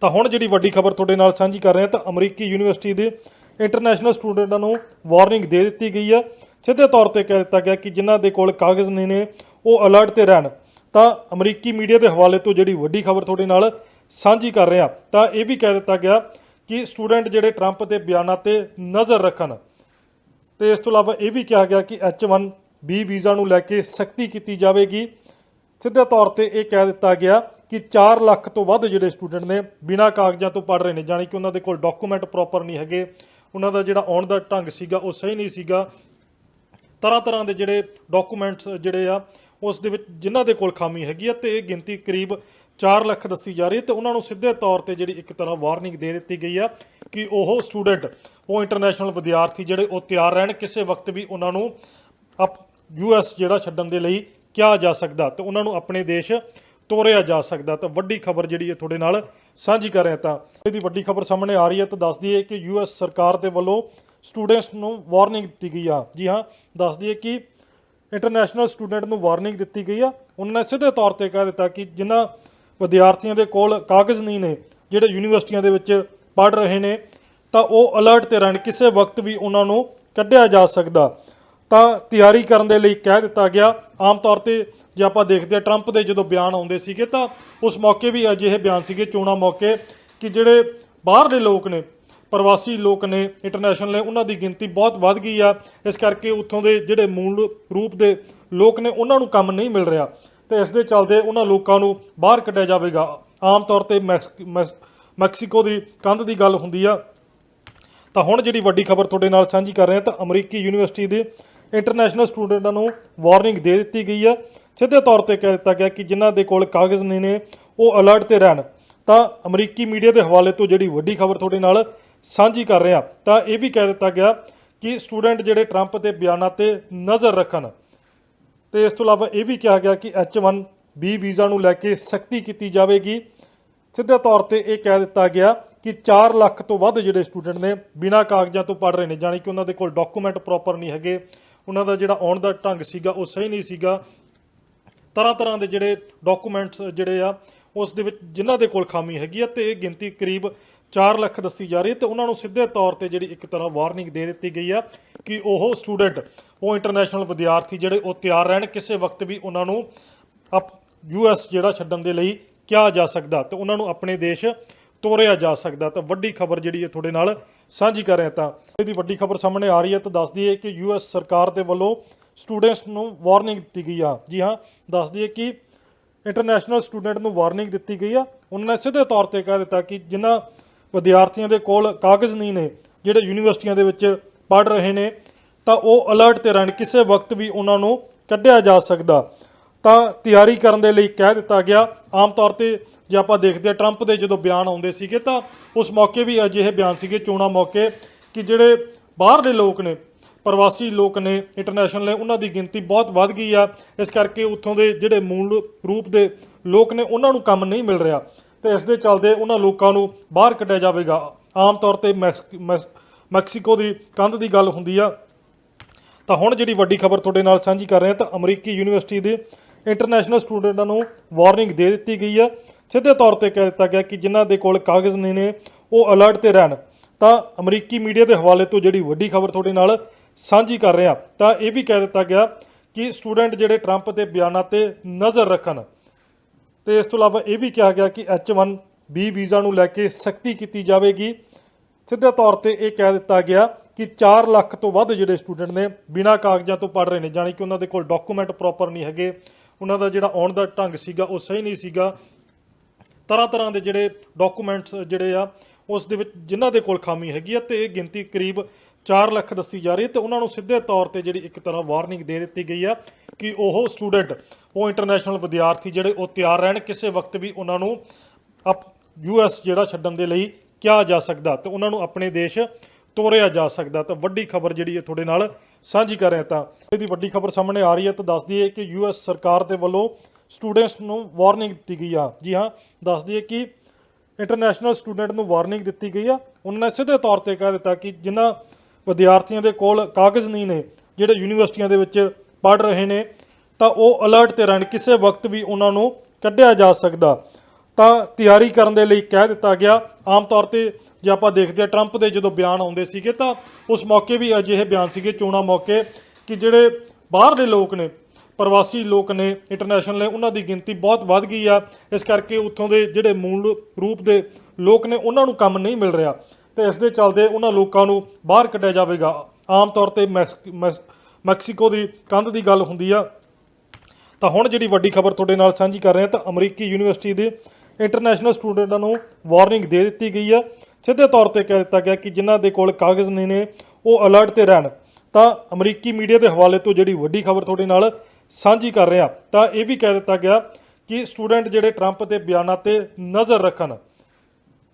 [SPEAKER 1] ਤਾਂ ਹੁਣ ਜਿਹੜੀ ਵੱਡੀ ਖਬਰ ਤੁਹਾਡੇ ਨਾਲ ਸਾਂਝੀ ਕਰ ਰਹੇ ਹਾਂ ਤਾਂ ਅਮਰੀਕੀ ਯੂਨੀਵਰਸਿਟੀ ਦੇ ਇੰਟਰਨੈਸ਼ਨਲ ਸਟੂਡੈਂਟਾਂ ਨੂੰ ਵਾਰਨਿੰਗ ਦੇ ਦਿੱਤੀ ਗਈ ਹੈ ਸਿੱਧੇ ਤੌਰ ਤੇ ਕਹਿ ਦਿੱਤਾ ਗਿਆ ਕਿ ਜਿਨ੍ਹਾਂ ਦੇ ਕੋਲ ਕਾਗਜ਼ ਨਹੀਂ ਨੇ, ਉਹ ਅਲਰਟ ਤੇ ਰਹਿਣ। ਤਾਂ ਅਮਰੀਕੀ ਮੀਡੀਆ ਦੇ ਹਵਾਲੇ ਤੋਂ ਜਿਹੜੀ ਵੱਡੀ ਖਬਰ ਤੁਹਾਡੇ ਨਾਲ ਸਾਂਝੀ ਕਰ ਰਿਹਾ, ਤਾਂ ਇਹ ਵੀ ਕਹਿ ਦਿੱਤਾ ਗਿਆ ਕਿ ਸਟੂਡੈਂਟ ਜਿਹੜੇ ਟਰੰਪ ਦੇ ਬਿਆਨਾਂ ਤੇ ਨਜ਼ਰ ਰੱਖਣ। ਤੇ ਇਸ ਤੋਂ ਇਲਾਵਾ ਇਹ ਵੀ ਕਿਹਾ ਗਿਆ ਕਿ H1B ਵੀਜ਼ਾ ਨੂੰ ਲੈ ਕੇ ਸਖਤੀ ਕੀਤੀ ਜਾਵੇਗੀ। ਸਿੱਧੇ ਤੌਰ ਤੇ ਇਹ ਕਹਿ ਦਿੱਤਾ ਗਿਆ ਕਿ 4 ਲੱਖ ਤੋਂ ਵੱਧ ਜਿਹੜੇ ਸਟੂਡੈਂਟ ਨੇ ਬਿਨਾਂ ਕਾਗਜ਼ਾਂ ਤੋਂ ਪੜ ਰਹੇ ਨੇ, ਜਾਣੀ ਕਿ ਉਹਨਾਂ ਦੇ ਕੋਲ ਡਾਕੂਮੈਂਟ ਪ੍ਰੋਪਰ ਨਹੀਂ ਹੈਗੇ। ਉਹਨਾਂ ਦਾ ਜਿਹੜਾ ਆਉਣ ਦਾ ਢੰਗ ਸੀਗਾ, ਉਹ ਸਹੀ ਨਹੀਂ ਸੀਗਾ। ਤਰ੍ਹਾਂ ਤਰ੍ਹਾਂ ਦੇ ਜਿਹੜੇ ਡਾਕੂਮੈਂਟਸ ਜਿਹੜੇ ਆ, ਉਸ ਦੇ ਵਿੱਚ ਜਿਨ੍ਹਾਂ ਦੇ ਕੋਲ ਖਾਮੀ ਹੈਗੀ ਆ ਤੇ ਇਹ ਗਿਣਤੀ ਕਰੀਬ 4 ਲੱਖ ਦੱਸੀ ਜਾ ਰਹੀ ਹੈ ਤੇ ਉਹਨਾਂ ਨੂੰ ਸਿੱਧੇ ਤੌਰ ਤੇ ਜਿਹੜੀ ਇੱਕ ਤਰ੍ਹਾਂ ਵਾਰਨਿੰਗ ਦੇ ਦਿੱਤੀ ਗਈ ਆ ਕਿ ਉਹ ਸਟੂਡੈਂਟ ਉਹ ਇੰਟਰਨੈਸ਼ਨਲ ਵਿਦਿਆਰਥੀ ਜਿਹੜੇ ਉਹ ਤਿਆਰ ਰਹਿਣ, ਕਿਸੇ ਵਕਤ ਵੀ ਉਹਨਾਂ ਨੂੰ ਅਪ ਯੂਐਸ ਜਿਹੜਾ ਛੱਡਣ ਦੇ ਲਈ ਕਿਹਾ ਜਾ ਸਕਦਾ ਤੇ ਉਹਨਾਂ ਨੂੰ ਆਪਣੇ ਦੇਸ਼ ਤੋਰਿਆ ਜਾ ਸਕਦਾ। ਤਾਂ ਵੱਡੀ ਖਬਰ ਜਿਹੜੀ ਹੈ ਤੁਹਾਡੇ ਨਾਲ ਸਾਂਝੀ ਕਰ ਰਿਹਾ ਤਾਂ ਇਹਦੀ ਵੱਡੀ ਖਬਰ ਸਾਹਮਣੇ ਆ ਰਹੀ ਹੈ ਤਾਂ ਦੱਸਦੀ ਹੈ ਕਿ ਯੂਐਸ ਸਰਕਾਰ ਦੇ ਵੱਲੋਂ ਸਟੂਡੈਂਟਸ ਨੂੰ ਵਾਰਨਿੰਗ ਦਿੱਤੀ ਗਈ ਆ। ਜੀ ਹਾਂ ਦੱਸਦੀ ਹੈ ਕਿ ਇੰਟਰਨੈਸ਼ਨਲ ਸਟੂਡੈਂਟ ਨੂੰ ਵਾਰਨਿੰਗ ਦਿੱਤੀ ਗਈ ਆ। ਉਹਨਾਂ ਨੇ ਸਿੱਧੇ ਤੌਰ ਤੇ ਕਹਿ ਦਿੱਤਾ ਕਿ ਜਿਨ੍ਹਾਂ ਵਿਦਿਆਰਥੀਆਂ ਦੇ ਕੋਲ ਕਾਗਜ਼ ਨਹੀਂ ਨੇ, ਜਿਹੜੇ ਯੂਨੀਵਰਸਿਟੀਆਂ ਦੇ ਵਿੱਚ ਪੜ ਰਹੇ ਨੇ ਤਾਂ ਉਹ ਅਲਰਟ ਤੇ ਰਹਿਣ, ਕਿਸੇ ਵਕਤ ਵੀ ਉਹਨਾਂ ਨੂੰ ਕੱਢਿਆ ਜਾ ਸਕਦਾ। ਤਾਂ ਤਿਆਰੀ ਕਰਨ ਦੇ ਲਈ ਕਹਿ ਦਿੱਤਾ ਗਿਆ, ਆਮ ਤੌਰ ਤੇ ਜੇ ਆਪਾਂ ਦੇਖਦੇ ਆ ਟਰੰਪ ਦੇ ਜਦੋਂ ਬਿਆਨ ਆਉਂਦੇ ਸੀਗੇ ਤਾਂ ਉਸ ਮੌਕੇ ਵੀ ਅਜਿਹੇ ਬਿਆਨ ਸੀਗੇ, ਚੋਣਾਂ ਮੌਕੇ, ਕਿ ਜਿਹੜੇ ਬਾਹਰਲੇ ਲੋਕ ਨੇ, ਪ੍ਰਵਾਸੀ ਲੋਕ ਨੇ ਇੰਟਰਨੈਸ਼ਨਲ ਨੇ, ਉਹਨਾਂ ਦੀ ਗਿਣਤੀ ਬਹੁਤ ਵੱਧ ਗਈ ਆ। ਇਸ ਕਰਕੇ ਉੱਥੋਂ ਦੇ ਜਿਹੜੇ ਮੂਲ ਰੂਪ ਦੇ ਲੋਕ ਨੇ, ਉਹਨਾਂ ਨੂੰ ਕੰਮ ਨਹੀਂ ਮਿਲ ਰਿਹਾ। ਤੇ ਇਸ ਦੇ ਚੱਲਦੇ ਉਹਨਾਂ ਲੋਕਾਂ ਨੂੰ ਬਾਹਰ ਕੱਢਿਆ ਜਾਵੇਗਾ। ਆਮ ਤੌਰ ਤੇ ਮੈਕਸ- ਮੈਕਸ- ਮੈਕਸੀਕੋ ਦੀ ਕੰਧ ਦੀ ਗੱਲ ਹੁੰਦੀ ਆ ਤਾਂ ਹੁਣ ਜਿਹੜੀ ਵੱਡੀ ਖਬਰ ਤੁਹਾਡੇ ਨਾਲ ਸਾਂਝੀ ਕਰ ਰਹੇ ਹਾਂ ਤਾਂ ਅਮਰੀਕੀ ਯੂਨੀਵਰਸਿਟੀ ਦੇ ਇੰਟਰਨੈਸ਼ਨਲ ਸਟੂਡੈਂਟਾਂ ਨੂੰ ਵਾਰਨਿੰਗ ਦੇ ਦਿੱਤੀ ਗਈ ਹੈ। ਸਿੱਧੇ ਤੌਰ ਤੇ ਕਹਿ ਦਿੱਤਾ ਗਿਆ ਕਿ ਜਿਨ੍ਹਾਂ ਦੇ ਕੋਲ ਕਾਗਜ਼ ਨਹੀਂ ਨੇ, ਉਹ ਅਲਰਟ ਤੇ ਰਹਿਣ। ਤਾਂ ਅਮਰੀਕੀ ਮੀਡੀਆ ਦੇ ਹਵਾਲੇ ਤੋਂ ਜਿਹੜੀ ਵੱਡੀ ਖਬਰ ਤੁਹਾਡੇ ਨਾਲ ਸਾਂਝੀ ਕਰ ਰਹੇ ਹਾਂ ਤਾਂ ਇਹ ਵੀ ਕਹਿ ਦਿੱਤਾ ਗਿਆ ਕਿ ਸਟੂਡੈਂਟ ਜਿਹੜੇ ਟਰੰਪ ਦੇ ਬਿਆਨਾਂ ਤੇ ਨਜ਼ਰ ਰੱਖਣ। ਤੇ ਇਸ ਤੋਂ ਇਲਾਵਾ ਇਹ ਵੀ ਕਿਹਾ ਗਿਆ ਕਿ H1B ਵੀਜ਼ਾ ਨੂੰ ਲੈ ਕੇ ਸਖਤੀ ਕੀਤੀ ਜਾਵੇਗੀ। ਸਿੱਧੇ ਤੌਰ ਤੇ ਇਹ ਕਹਿ ਦਿੱਤਾ ਗਿਆ ਕਿ 4 ਲੱਖ ਤੋਂ ਵੱਧ ਜਿਹੜੇ ਸਟੂਡੈਂਟ ਨੇ ਬਿਨਾਂ ਕਾਗਜ਼ਾਂ ਤੋਂ ਪੜ ਰਹੇ ਨੇ, ਜਾਣੀ ਕਿ ਉਹਨਾਂ ਦੇ ਕੋਲ ਡਾਕੂਮੈਂਟ ਪ੍ਰੋਪਰ ਨਹੀਂ ਹੈਗੇ, ਉਹਨਾਂ ਦਾ ਜਿਹੜਾ ਆਉਣ ਦਾ ਢੰਗ ਸੀਗਾ ਉਹ ਸਹੀ ਨਹੀਂ ਸੀਗਾ। ਤਰ੍ਹਾਂ ਤਰ੍ਹਾਂ ਦੇ ਜਿਹੜੇ ਡਾਕੂਮੈਂਟਸ ਜਿਹੜੇ ਆ, ਉਸ ਦੇ ਵਿੱਚ ਜਿਨ੍ਹਾਂ ਦੇ ਕੋਲ ਖਾਮੀ ਹੈਗੀ ਆ ਤੇ ਇਹ ਗਿਣਤੀ ਕਰੀਬ 4 ਲੱਖ ਦੱਸੀ ਜਾ ਰਹੀ ਹੈ ਤੇ ਉਹਨਾਂ ਨੂੰ ਸਿੱਧੇ ਤੌਰ ਤੇ ਜਿਹੜੀ ਇੱਕ ਤਰ੍ਹਾਂ ਵਾਰਨਿੰਗ ਦੇ ਦਿੱਤੀ ਗਈ ਆ ਕਿ ਉਹ ਸਟੂਡੈਂਟ, ਉਹ ਇੰਟਰਨੈਸ਼ਨਲ ਵਿਦਿਆਰਥੀ ਜਿਹੜੇ ਉਹ ਤਿਆਰ ਰਹਿਣ, ਕਿਸੇ ਵਕਤ ਵੀ ਉਹਨਾਂ ਨੂੰ ਅਪ ਯੂਐਸ ਜਿਹੜਾ ਛੱਡਣ ਦੇ ਲਈ ਕਿਹਾ ਜਾ ਸਕਦਾ। ਤੇ ਉਹਨਾਂ ਨੂੰ ਆਪਣੇ ਦੇਸ਼ ਤੋਰਿਆ ਜਾ ਸਕਦਾ ਤਾਂ ਵੱਡੀ ਖਬਰ ਜਿਹੜੀ ਹੈ ਤੁਹਾਡੇ ਨਾਲ ਸਾਂਝੀ ਕਰ ਰਿਹਾ ਤਾਂ ਇਹਦੀ ਵੱਡੀ ਖਬਰ ਸਾਹਮਣੇ ਆ ਰਹੀ ਹੈ ਤਾਂ ਦੱਸਦੀ ਹੈ ਕਿ ਯੂਐਸ ਸਰਕਾਰ ਦੇ ਵੱਲੋਂ ਸਟੂਡੈਂਟਸ ਨੂੰ ਵਾਰਨਿੰਗ ਦਿੱਤੀ ਗਈ ਆ। ਜੀ ਹਾਂ ਦੱਸਦੀ ਹੈ ਕਿ ਇੰਟਰਨੈਸ਼ਨਲ ਸਟੂਡੈਂਟ ਨੂੰ ਵਾਰਨਿੰਗ ਦਿੱਤੀ ਗਈ ਆ। ਉਹਨਾਂ ਨੇ ਸਿੱਧੇ ਤੌਰ ਤੇ ਕਹਿ ਦਿੱਤਾ ਕਿ ਜਿਨ੍ਹਾਂ ਵਿਦਿਆਰਥੀਆਂ ਦੇ ਕੋਲ ਕਾਗਜ਼ ਨਹੀਂ ਨੇ, ਜਿਹੜੇ ਯੂਨੀਵਰਸਿਟੀਆਂ ਦੇ ਵਿੱਚ ਪੜ ਰਹੇ ਨੇ, ਤਾਂ ਉਹ ਅਲਰਟ ਤੇ ਰਹਿਣ, ਕਿਸੇ ਵਕਤ ਵੀ ਉਹਨਾਂ ਨੂੰ ਕੱਢਿਆ ਜਾ ਸਕਦਾ। ਤਾਂ ਤਿਆਰੀ ਕਰਨ ਦੇ ਲਈ ਕਹਿ ਦਿੱਤਾ ਗਿਆ। ਆਮ ਤੌਰ ਤੇ ਜੇ ਆਪਾਂ ਦੇਖਦੇ ਆ ਟਰੰਪ ਦੇ ਜਦੋਂ ਬਿਆਨ ਆਉਂਦੇ ਸੀਗੇ ਤਾਂ ਉਸ ਮੌਕੇ ਵੀ ਅਜਿਹੇ ਬਿਆਨ ਸੀਗੇ, ਚੋਣਾਂ ਮੌਕੇ, ਕਿ ਜਿਹੜੇ ਬਾਹਰਲੇ ਲੋਕ ਨੇ, ਪ੍ਰਵਾਸੀ ਲੋਕ ਨੇ ਇੰਟਰਨੈਸ਼ਨਲ ਨੇ, ਉਹਨਾਂ ਦੀ ਗਿਣਤੀ ਬਹੁਤ ਵੱਧ ਗਈ ਆ। ਇਸ ਕਰਕੇ ਉੱਥੋਂ ਦੇ ਜਿਹੜੇ ਮੂਲ ਰੂਪ ਦੇ ਲੋਕ ਨੇ, ਉਹਨਾਂ ਨੂੰ ਕੰਮ ਨਹੀਂ ਮਿਲ ਰਿਹਾ। ਤੇ ਇਸ ਦੇ ਚੱਲਦੇ ਉਹਨਾਂ ਲੋਕਾਂ ਨੂੰ ਬਾਹਰ ਕੱਢਿਆ ਜਾਵੇਗਾ। ਆਮ ਤੌਰ ਤੇ ਮੈਕਸ- ਮੈਕਸ- ਮੈਕਸੀਕੋ ਦੀ ਕੰਧ ਦੀ ਗੱਲ ਹੁੰਦੀ ਆ। ਤਾਂ ਹੁਣ ਜਿਹੜੀ ਵੱਡੀ ਖਬਰ ਤੁਹਾਡੇ ਨਾਲ ਸਾਂਝੀ ਕਰ ਰਹੇ ਹਾਂ, ਤਾਂ ਅਮਰੀਕੀ ਯੂਨੀਵਰਸਿਟੀ ਦੇ ਇੰਟਰਨੈਸ਼ਨਲ ਸਟੂਡੈਂਟਾਂ ਨੂੰ ਵਾਰਨਿੰਗ ਦੇ ਦਿੱਤੀ ਗਈ ਹੈ ਸਿੱਧੇ ਤੌਰ ਤੇ ਕਹਿ ਦਿੱਤਾ ਗਿਆ ਕਿ ਜਿਨ੍ਹਾਂ ਦੇ ਕੋਲ ਕਾਗਜ਼ ਨਹੀਂ ਨੇ, ਉਹ ਅਲਰਟ ਤੇ ਰਹਿਣ। ਤਾਂ ਅਮਰੀਕੀ ਮੀਡੀਆ ਦੇ ਹਵਾਲੇ ਤੋਂ ਜਿਹੜੀ ਵੱਡੀ ਖਬਰ ਤੁਹਾਡੇ ਨਾਲ ਸਾਂਝੀ ਕਰ ਰਿਹਾ, ਤਾਂ ਇਹ ਵੀ ਕਹਿ ਦਿੱਤਾ ਗਿਆ ਕਿ ਸਟੂਡੈਂਟ ਜਿਹੜੇ ਟਰੰਪ ਦੇ ਬਿਆਨਾਂ ਤੇ ਨਜ਼ਰ ਰੱਖਣ। ਤੇ ਇਸ ਤੋਂ ਇਲਾਵਾ ਇਹ ਵੀ ਕਿਹਾ ਗਿਆ ਕਿ H1B ਵੀਜ਼ਾ ਨੂੰ ਲੈ ਕੇ ਸਖਤੀ ਕੀਤੀ ਜਾਵੇਗੀ। ਸਿੱਧੇ ਤੌਰ ਤੇ ਇਹ ਕਹਿ ਦਿੱਤਾ ਗਿਆ ਕਿ 4 ਲੱਖ ਤੋਂ ਵੱਧ ਜਿਹੜੇ ਸਟੂਡੈਂਟ ਨੇ ਬਿਨਾਂ ਕਾਗਜ਼ਾਂ ਤੋਂ ਪੜ ਰਹੇ ਨੇ, ਜਾਣੀ ਕਿ ਉਹਨਾਂ ਦੇ ਕੋਲ ਡਾਕੂਮੈਂਟ ਪ੍ਰੋਪਰ ਨਹੀਂ ਹੈਗੇ, ਉਹਨਾਂ ਦਾ ਜਿਹੜਾ ਆਉਣ ਦਾ ਢੰਗ ਸੀਗਾ ਉਹ ਸਹੀ ਨਹੀਂ ਸੀਗਾ। ਤਰ੍ਹਾਂ ਤਰ੍ਹਾਂ ਦੇ ਜਿਹੜੇ ਡਾਕੂਮੈਂਟਸ ਜਿਹੜੇ ਆ, ਉਸ ਦੇ ਵਿੱਚ ਜਿਨ੍ਹਾਂ ਦੇ ਕੋਲ ਖਾਮੀ ਹੈਗੀ ਆ ਤੇ ਇਹ ਗਿਣਤੀ ਕਰੀਬ 4 ਲੱਖ ਦੱਸੀ ਜਾ ਰਹੀ ਹੈ ਤੇ ਉਹਨਾਂ ਨੂੰ ਸਿੱਧੇ ਤੌਰ ਤੇ ਜਿਹੜੀ ਇੱਕ ਤਰ੍ਹਾਂ ਵਾਰਨਿੰਗ ਦੇ ਦਿੱਤੀ ਗਈ ਆ ਕਿ ਉਹ ਸਟੂਡੈਂਟ ਉਹ ਇੰਟਰਨੈਸ਼ਨਲ ਵਿਦਿਆਰਥੀ ਜਿਹੜੇ ਉਹ ਤਿਆਰ ਰਹਿਣ, ਕਿਸੇ ਵਕਤ ਵੀ ਉਹਨਾਂ ਨੂੰ ਅਪ ਯੂਐਸ ਜਿਹੜਾ ਛੱਡਣ ਦੇ ਲਈ ਕਿਹਾ ਜਾ ਸਕਦਾ ਤੇ ਉਹਨਾਂ ਨੂੰ ਆਪਣੇ ਦੇਸ਼ ਤੋਰਿਆ ਜਾ ਸਕਦਾ। ਤਾਂ ਵੱਡੀ ਖਬਰ ਜਿਹੜੀ ਹੈ ਤੁਹਾਡੇ ਨਾਲ ਸਾਂਝੀ ਕਰ ਰਿਹਾ ਤਾਂ ਇਹਦੀ ਵੱਡੀ ਖਬਰ ਸਾਹਮਣੇ ਆ ਰਹੀ ਹੈ ਤਾਂ ਦੱਸਦੀ ਹੈ ਕਿ ਯੂਐਸ ਸਰਕਾਰ ਦੇ ਵੱਲੋਂ ਸਟੂਡੈਂਟਸ ਨੂੰ ਵਾਰਨਿੰਗ ਦਿੱਤੀ ਗਈ ਆ। ਜੀ ਹਾਂ ਦੱਸਦੀ ਹੈ ਕਿ ਇੰਟਰਨੈਸ਼ਨਲ ਸਟੂਡੈਂਟ ਨੂੰ ਵਾਰਨਿੰਗ ਦਿੱਤੀ ਗਈ ਆ। ਉਹਨਾਂ ਨੇ ਸਿੱਧੇ ਤੌਰ ਤੇ ਕਹਿ ਦਿੱਤਾ ਕਿ ਜਿਨ੍ਹਾਂ ਵਿਦਿਆਰਥੀਆਂ ਦੇ ਕੋਲ ਕਾਗਜ਼ ਨਹੀਂ ਨੇ, ਜਿਹੜੇ ਯੂਨੀਵਰਸਿਟੀਆਂ ਦੇ ਵਿੱਚ ਪੜ ਰਹੇ ਨੇ, ਤਾਂ ਉਹ ਅਲਰਟ ਤੇ ਰਹਿਣ, ਕਿਸੇ ਵਕਤ ਵੀ ਉਹਨਾਂ ਨੂੰ ਕੱਢਿਆ ਜਾ ਸਕਦਾ। ਤਾਂ ਤਿਆਰੀ ਕਰਨ ਦੇ ਲਈ ਕਹਿ ਦਿੱਤਾ ਗਿਆ। ਆਮ ਤੌਰ ਤੇ ਜੇ ਆਪਾਂ ਦੇਖਦੇ ਆ ਟਰੰਪ ਦੇ ਜਦੋਂ ਬਿਆਨ ਆਉਂਦੇ ਸੀਗੇ, ਤਾਂ ਉਸ ਮੌਕੇ ਵੀ ਅਜਿਹੇ ਬਿਆਨ ਸੀਗੇ, ਚੋਣਾਂ ਮੌਕੇ, ਕਿ ਜਿਹੜੇ ਬਾਹਰਲੇ ਲੋਕ ਨੇ ਪ੍ਰਵਾਸੀ ਲੋਕ ਨੇ ਇੰਟਰਨੈਸ਼ਨਲ ਨੇ, ਉਹਨਾਂ ਦੀ ਗਿਣਤੀ ਬਹੁਤ ਵੱਧ ਗਈ ਆ। ਇਸ ਕਰਕੇ ਉੱਥੋਂ ਦੇ ਜਿਹੜੇ ਮੂਲ ਰੂਪ ਦੇ ਲੋਕ ਨੇ, ਉਹਨਾਂ ਨੂੰ ਕੰਮ ਨਹੀਂ ਮਿਲ ਰਿਹਾ। ਤੇ ਇਸ ਦੇ ਚੱਲਦੇ ਉਹਨਾਂ ਲੋਕਾਂ ਨੂੰ ਬਾਹਰ ਕੱਢਿਆ ਜਾਵੇਗਾ। ਆਮ ਤੌਰ ਤੇ ਮੈਕਸ- ਮੈਕਸ- ਮੈਕਸੀਕੋ ਦੀ ਕੰਧ ਦੀ ਗੱਲ ਹੁੰਦੀ ਆ। ਤਾਂ ਹੁਣ ਜਿਹੜੀ ਵੱਡੀ ਖਬਰ ਤੁਹਾਡੇ ਨਾਲ ਸਾਂਝੀ ਕਰ ਰਹੇ ਹਾਂ ਤਾਂ ਅਮਰੀਕੀ ਯੂਨੀਵਰਸਿਟੀ ਦੇ ਇੰਟਰਨੈਸ਼ਨਲ ਸਟੂਡੈਂਟਾਂ ਨੂੰ ਵਾਰਨਿੰਗ ਦੇ ਦਿੱਤੀ ਗਈ ਆ। ਸਿੱਧੇ ਤੌਰ ਤੇ ਕਹਿ ਦਿੱਤਾ ਗਿਆ ਕਿ ਜਿਨ੍ਹਾਂ ਦੇ ਕੋਲ ਕਾਗਜ਼ ਨਹੀਂ ਨੇ, ਉਹ ਅਲਰਟ ਤੇ ਰਹਿਣ। ਤਾਂ ਅਮਰੀਕੀ ਮੀਡੀਆ ਦੇ ਹਵਾਲੇ ਤੋਂ ਜਿਹੜੀ ਵੱਡੀ ਖਬਰ ਤੁਹਾਡੇ ਨਾਲ ਸਾਂਝੀ ਕਰ ਰਿਹਾ। ਤਾਂ ਇਹ ਵੀ ਕਹਿ ਦਿੱਤਾ ਗਿਆ ਕਿ ਸਟੂਡੈਂਟ ਜਿਹੜੇ ਟਰੰਪ ਦੇ ਬਿਆਨਾਂ ਤੇ ਨਜ਼ਰ ਰੱਖਣ।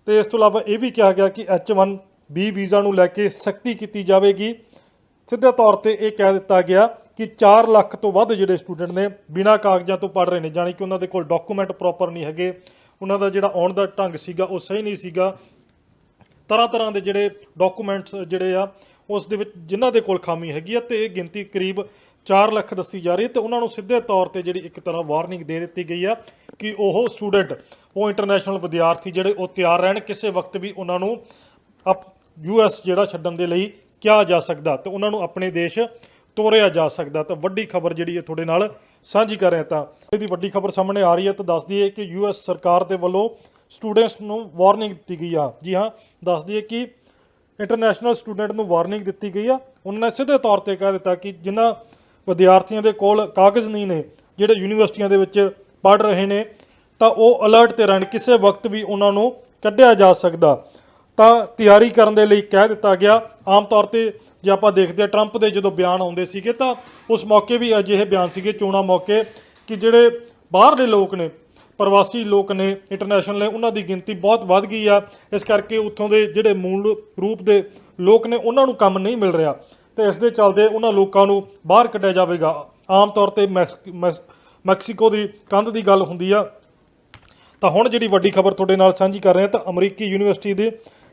[SPEAKER 1] ਤੇ ਇਸ ਤੋਂ ਇਲਾਵਾ ਇਹ ਵੀ ਕਿਹਾ ਗਿਆ ਕਿ H1B ਵੀਜ਼ਾ ਨੂੰ ਲੈ ਕੇ ਸਖਤੀ ਕੀਤੀ ਜਾਵੇਗੀ। ਸਿੱਧੇ ਤੌਰ ਤੇ ਇਹ ਕਹਿ ਦਿੱਤਾ ਗਿਆ ਕਿ 4 ਲੱਖ ਤੋਂ ਵੱਧ ਜਿਹੜੇ ਸਟੂਡੈਂਟ ਨੇ ਬਿਨਾਂ ਕਾਗਜ਼ਾਂ ਤੋਂ ਪੜ ਰਹੇ ਨੇ, ਜਾਣੀ ਕਿ ਉਹਨਾਂ ਦੇ ਕੋਲ ਡਾਕੂਮੈਂਟ ਪ੍ਰੋਪਰ ਨਹੀਂ ਹੈਗੇ। ਉਹਨਾਂ ਦਾ ਜਿਹੜਾ ਆਉਣ ਦਾ ਢੰਗ ਸੀਗਾ, ਉਹ ਸਹੀ ਨਹੀਂ ਸੀਗਾ। ਤਰ੍ਹਾਂ ਤਰ੍ਹਾਂ ਦੇ ਜਿਹੜੇ ਡਾਕੂਮੈਂਟਸ ਜਿਹੜੇ ਆ, ਉਸ ਦੇ ਵਿੱਚ ਜਿਨ੍ਹਾਂ ਦੇ ਕੋਲ ਖਾਮੀ ਹੈਗੀ ਆ, ਤੇ ਇਹ ਗਿਣਤੀ ਕਰੀਬ 4 ਲੱਖ ਦੱਸੀ ਜਾ ਰਹੀ ਹੈ ਤੇ ਉਹਨਾਂ ਨੂੰ ਸਿੱਧੇ ਤੌਰ ਤੇ ਜਿਹੜੀ ਇੱਕ ਤਰ੍ਹਾਂ ਵਾਰਨਿੰਗ ਦੇ ਦਿੱਤੀ ਗਈ ਆ ਕਿ ਉਹ ਸਟੂਡੈਂਟ, ਉਹ ਇੰਟਰਨੈਸ਼ਨਲ ਵਿਦਿਆਰਥੀ ਜਿਹੜੇ ਉਹ ਤਿਆਰ ਰਹਿਣ, ਕਿਸੇ ਵਕਤ ਵੀ ਉਹਨਾਂ ਨੂੰ ਅਪ ਯੂਐਸ ਜਿਹੜਾ ਛੱਡਣ ਦੇ ਲਈ ਕਿਹਾ ਜਾ ਸਕਦਾ ਤੇ ਉਹਨਾਂ ਨੂੰ ਆਪਣੇ ਦੇਸ਼ ਤੋਰਿਆ ਜਾ ਸਕਦਾ। ਤਾਂ ਵੱਡੀ ਖਬਰ ਜਿਹੜੀ ਹੈ ਤੁਹਾਡੇ ਨਾਲ ਸਾਂਝੀ ਕਰ ਰਿਹਾ ਤਾਂ ਇਹਦੀ ਵੱਡੀ ਖਬਰ ਸਾਹਮਣੇ ਆ ਰਹੀ ਹੈ ਤਾਂ ਦੱਸਦੀ ਹੈ ਕਿ ਯੂਐਸ ਸਰਕਾਰ ਦੇ ਵੱਲੋਂ ਸਟੂਡੈਂਟਸ ਨੂੰ ਵਾਰਨਿੰਗ ਦਿੱਤੀ ਗਈ ਆ। ਜੀ ਹਾਂ ਦੱਸਦੀ ਹੈ ਕਿ ਇੰਟਰਨੈਸ਼ਨਲ ਸਟੂਡੈਂਟ ਨੂੰ ਵਾਰਨਿੰਗ ਦਿੱਤੀ ਗਈ ਆ। ਉਹਨਾਂ ਨੇ ਸਿੱਧੇ ਤੌਰ ਤੇ ਕਹਿ ਦਿੱਤਾ ਕਿ ਜਿਨ੍ਹਾਂ ਵਿਦਿਆਰਥੀਆਂ ਦੇ ਕੋਲ ਕਾਗਜ਼ ਨਹੀਂ ਨੇ, ਜਿਹੜੇ ਯੂਨੀਵਰਸਿਟੀਆਂ ਦੇ ਵਿੱਚ ਪੜ ਰਹੇ ਨੇ, ਤਾਂ ਉਹ ਅਲਰਟ ਤੇ ਰਹਿਣ, ਕਿਸੇ ਵਕਤ ਵੀ ਉਹਨਾਂ ਨੂੰ ਕੱਢਿਆ ਜਾ ਸਕਦਾ। ਤਾਂ ਤਿਆਰੀ ਕਰਨ ਦੇ ਲਈ ਕਹਿ ਦਿੱਤਾ ਗਿਆ, ਆਮ ਤੌਰ ਤੇ ਜੇ ਆਪਾਂ ਦੇਖਦੇ ਆ ਟਰੰਪ ਦੇ ਜਦੋਂ ਬਿਆਨ ਆਉਂਦੇ ਸੀਗੇ, ਤਾਂ ਉਸ ਮੌਕੇ ਵੀ ਅਜਿਹੇ ਬਿਆਨ ਸੀਗੇ, ਚੋਣਾਂ ਮੌਕੇ, ਕਿ ਜਿਹੜੇ ਬਾਹਰਲੇ ਲੋਕ ਨੇ, ਪ੍ਰਵਾਸੀ ਲੋਕ ਨੇ ਇੰਟਰਨੈਸ਼ਨਲ ਨੇ, ਉਹਨਾਂ ਦੀ ਗਿਣਤੀ ਬਹੁਤ ਵੱਧ ਗਈ ਆ। ਇਸ ਕਰਕੇ ਉੱਥੋਂ ਦੇ ਜਿਹੜੇ ਮੂਲ ਰੂਪ ਦੇ ਲੋਕ ਨੇ, ਉਹਨਾਂ ਨੂੰ ਕੰਮ ਨਹੀਂ ਮਿਲ ਰਿਹਾ। ਤੇ ਇਸ ਦੇ ਚੱਲਦੇ ਉਹਨਾਂ ਲੋਕਾਂ ਨੂੰ ਬਾਹਰ ਕੱਢਿਆ ਜਾਵੇਗਾ। ਆਮ ਤੌਰ ਤੇ ਮੈਕਸ- ਮੈਕਸ- ਮੈਕਸੀਕੋ ਦੀ ਕੰਧ ਦੀ ਗੱਲ ਹੁੰਦੀ ਆ। ਤਾਂ ਹੁਣ ਜਿਹੜੀ ਵੱਡੀ ਖਬਰ ਤੁਹਾਡੇ ਨਾਲ ਸਾਂਝੀ ਕਰ ਰਹੇ ਹਾਂ ਤਾਂ ਅਮਰੀਕੀ ਯੂਨੀਵਰਸਿਟੀ ਦੇ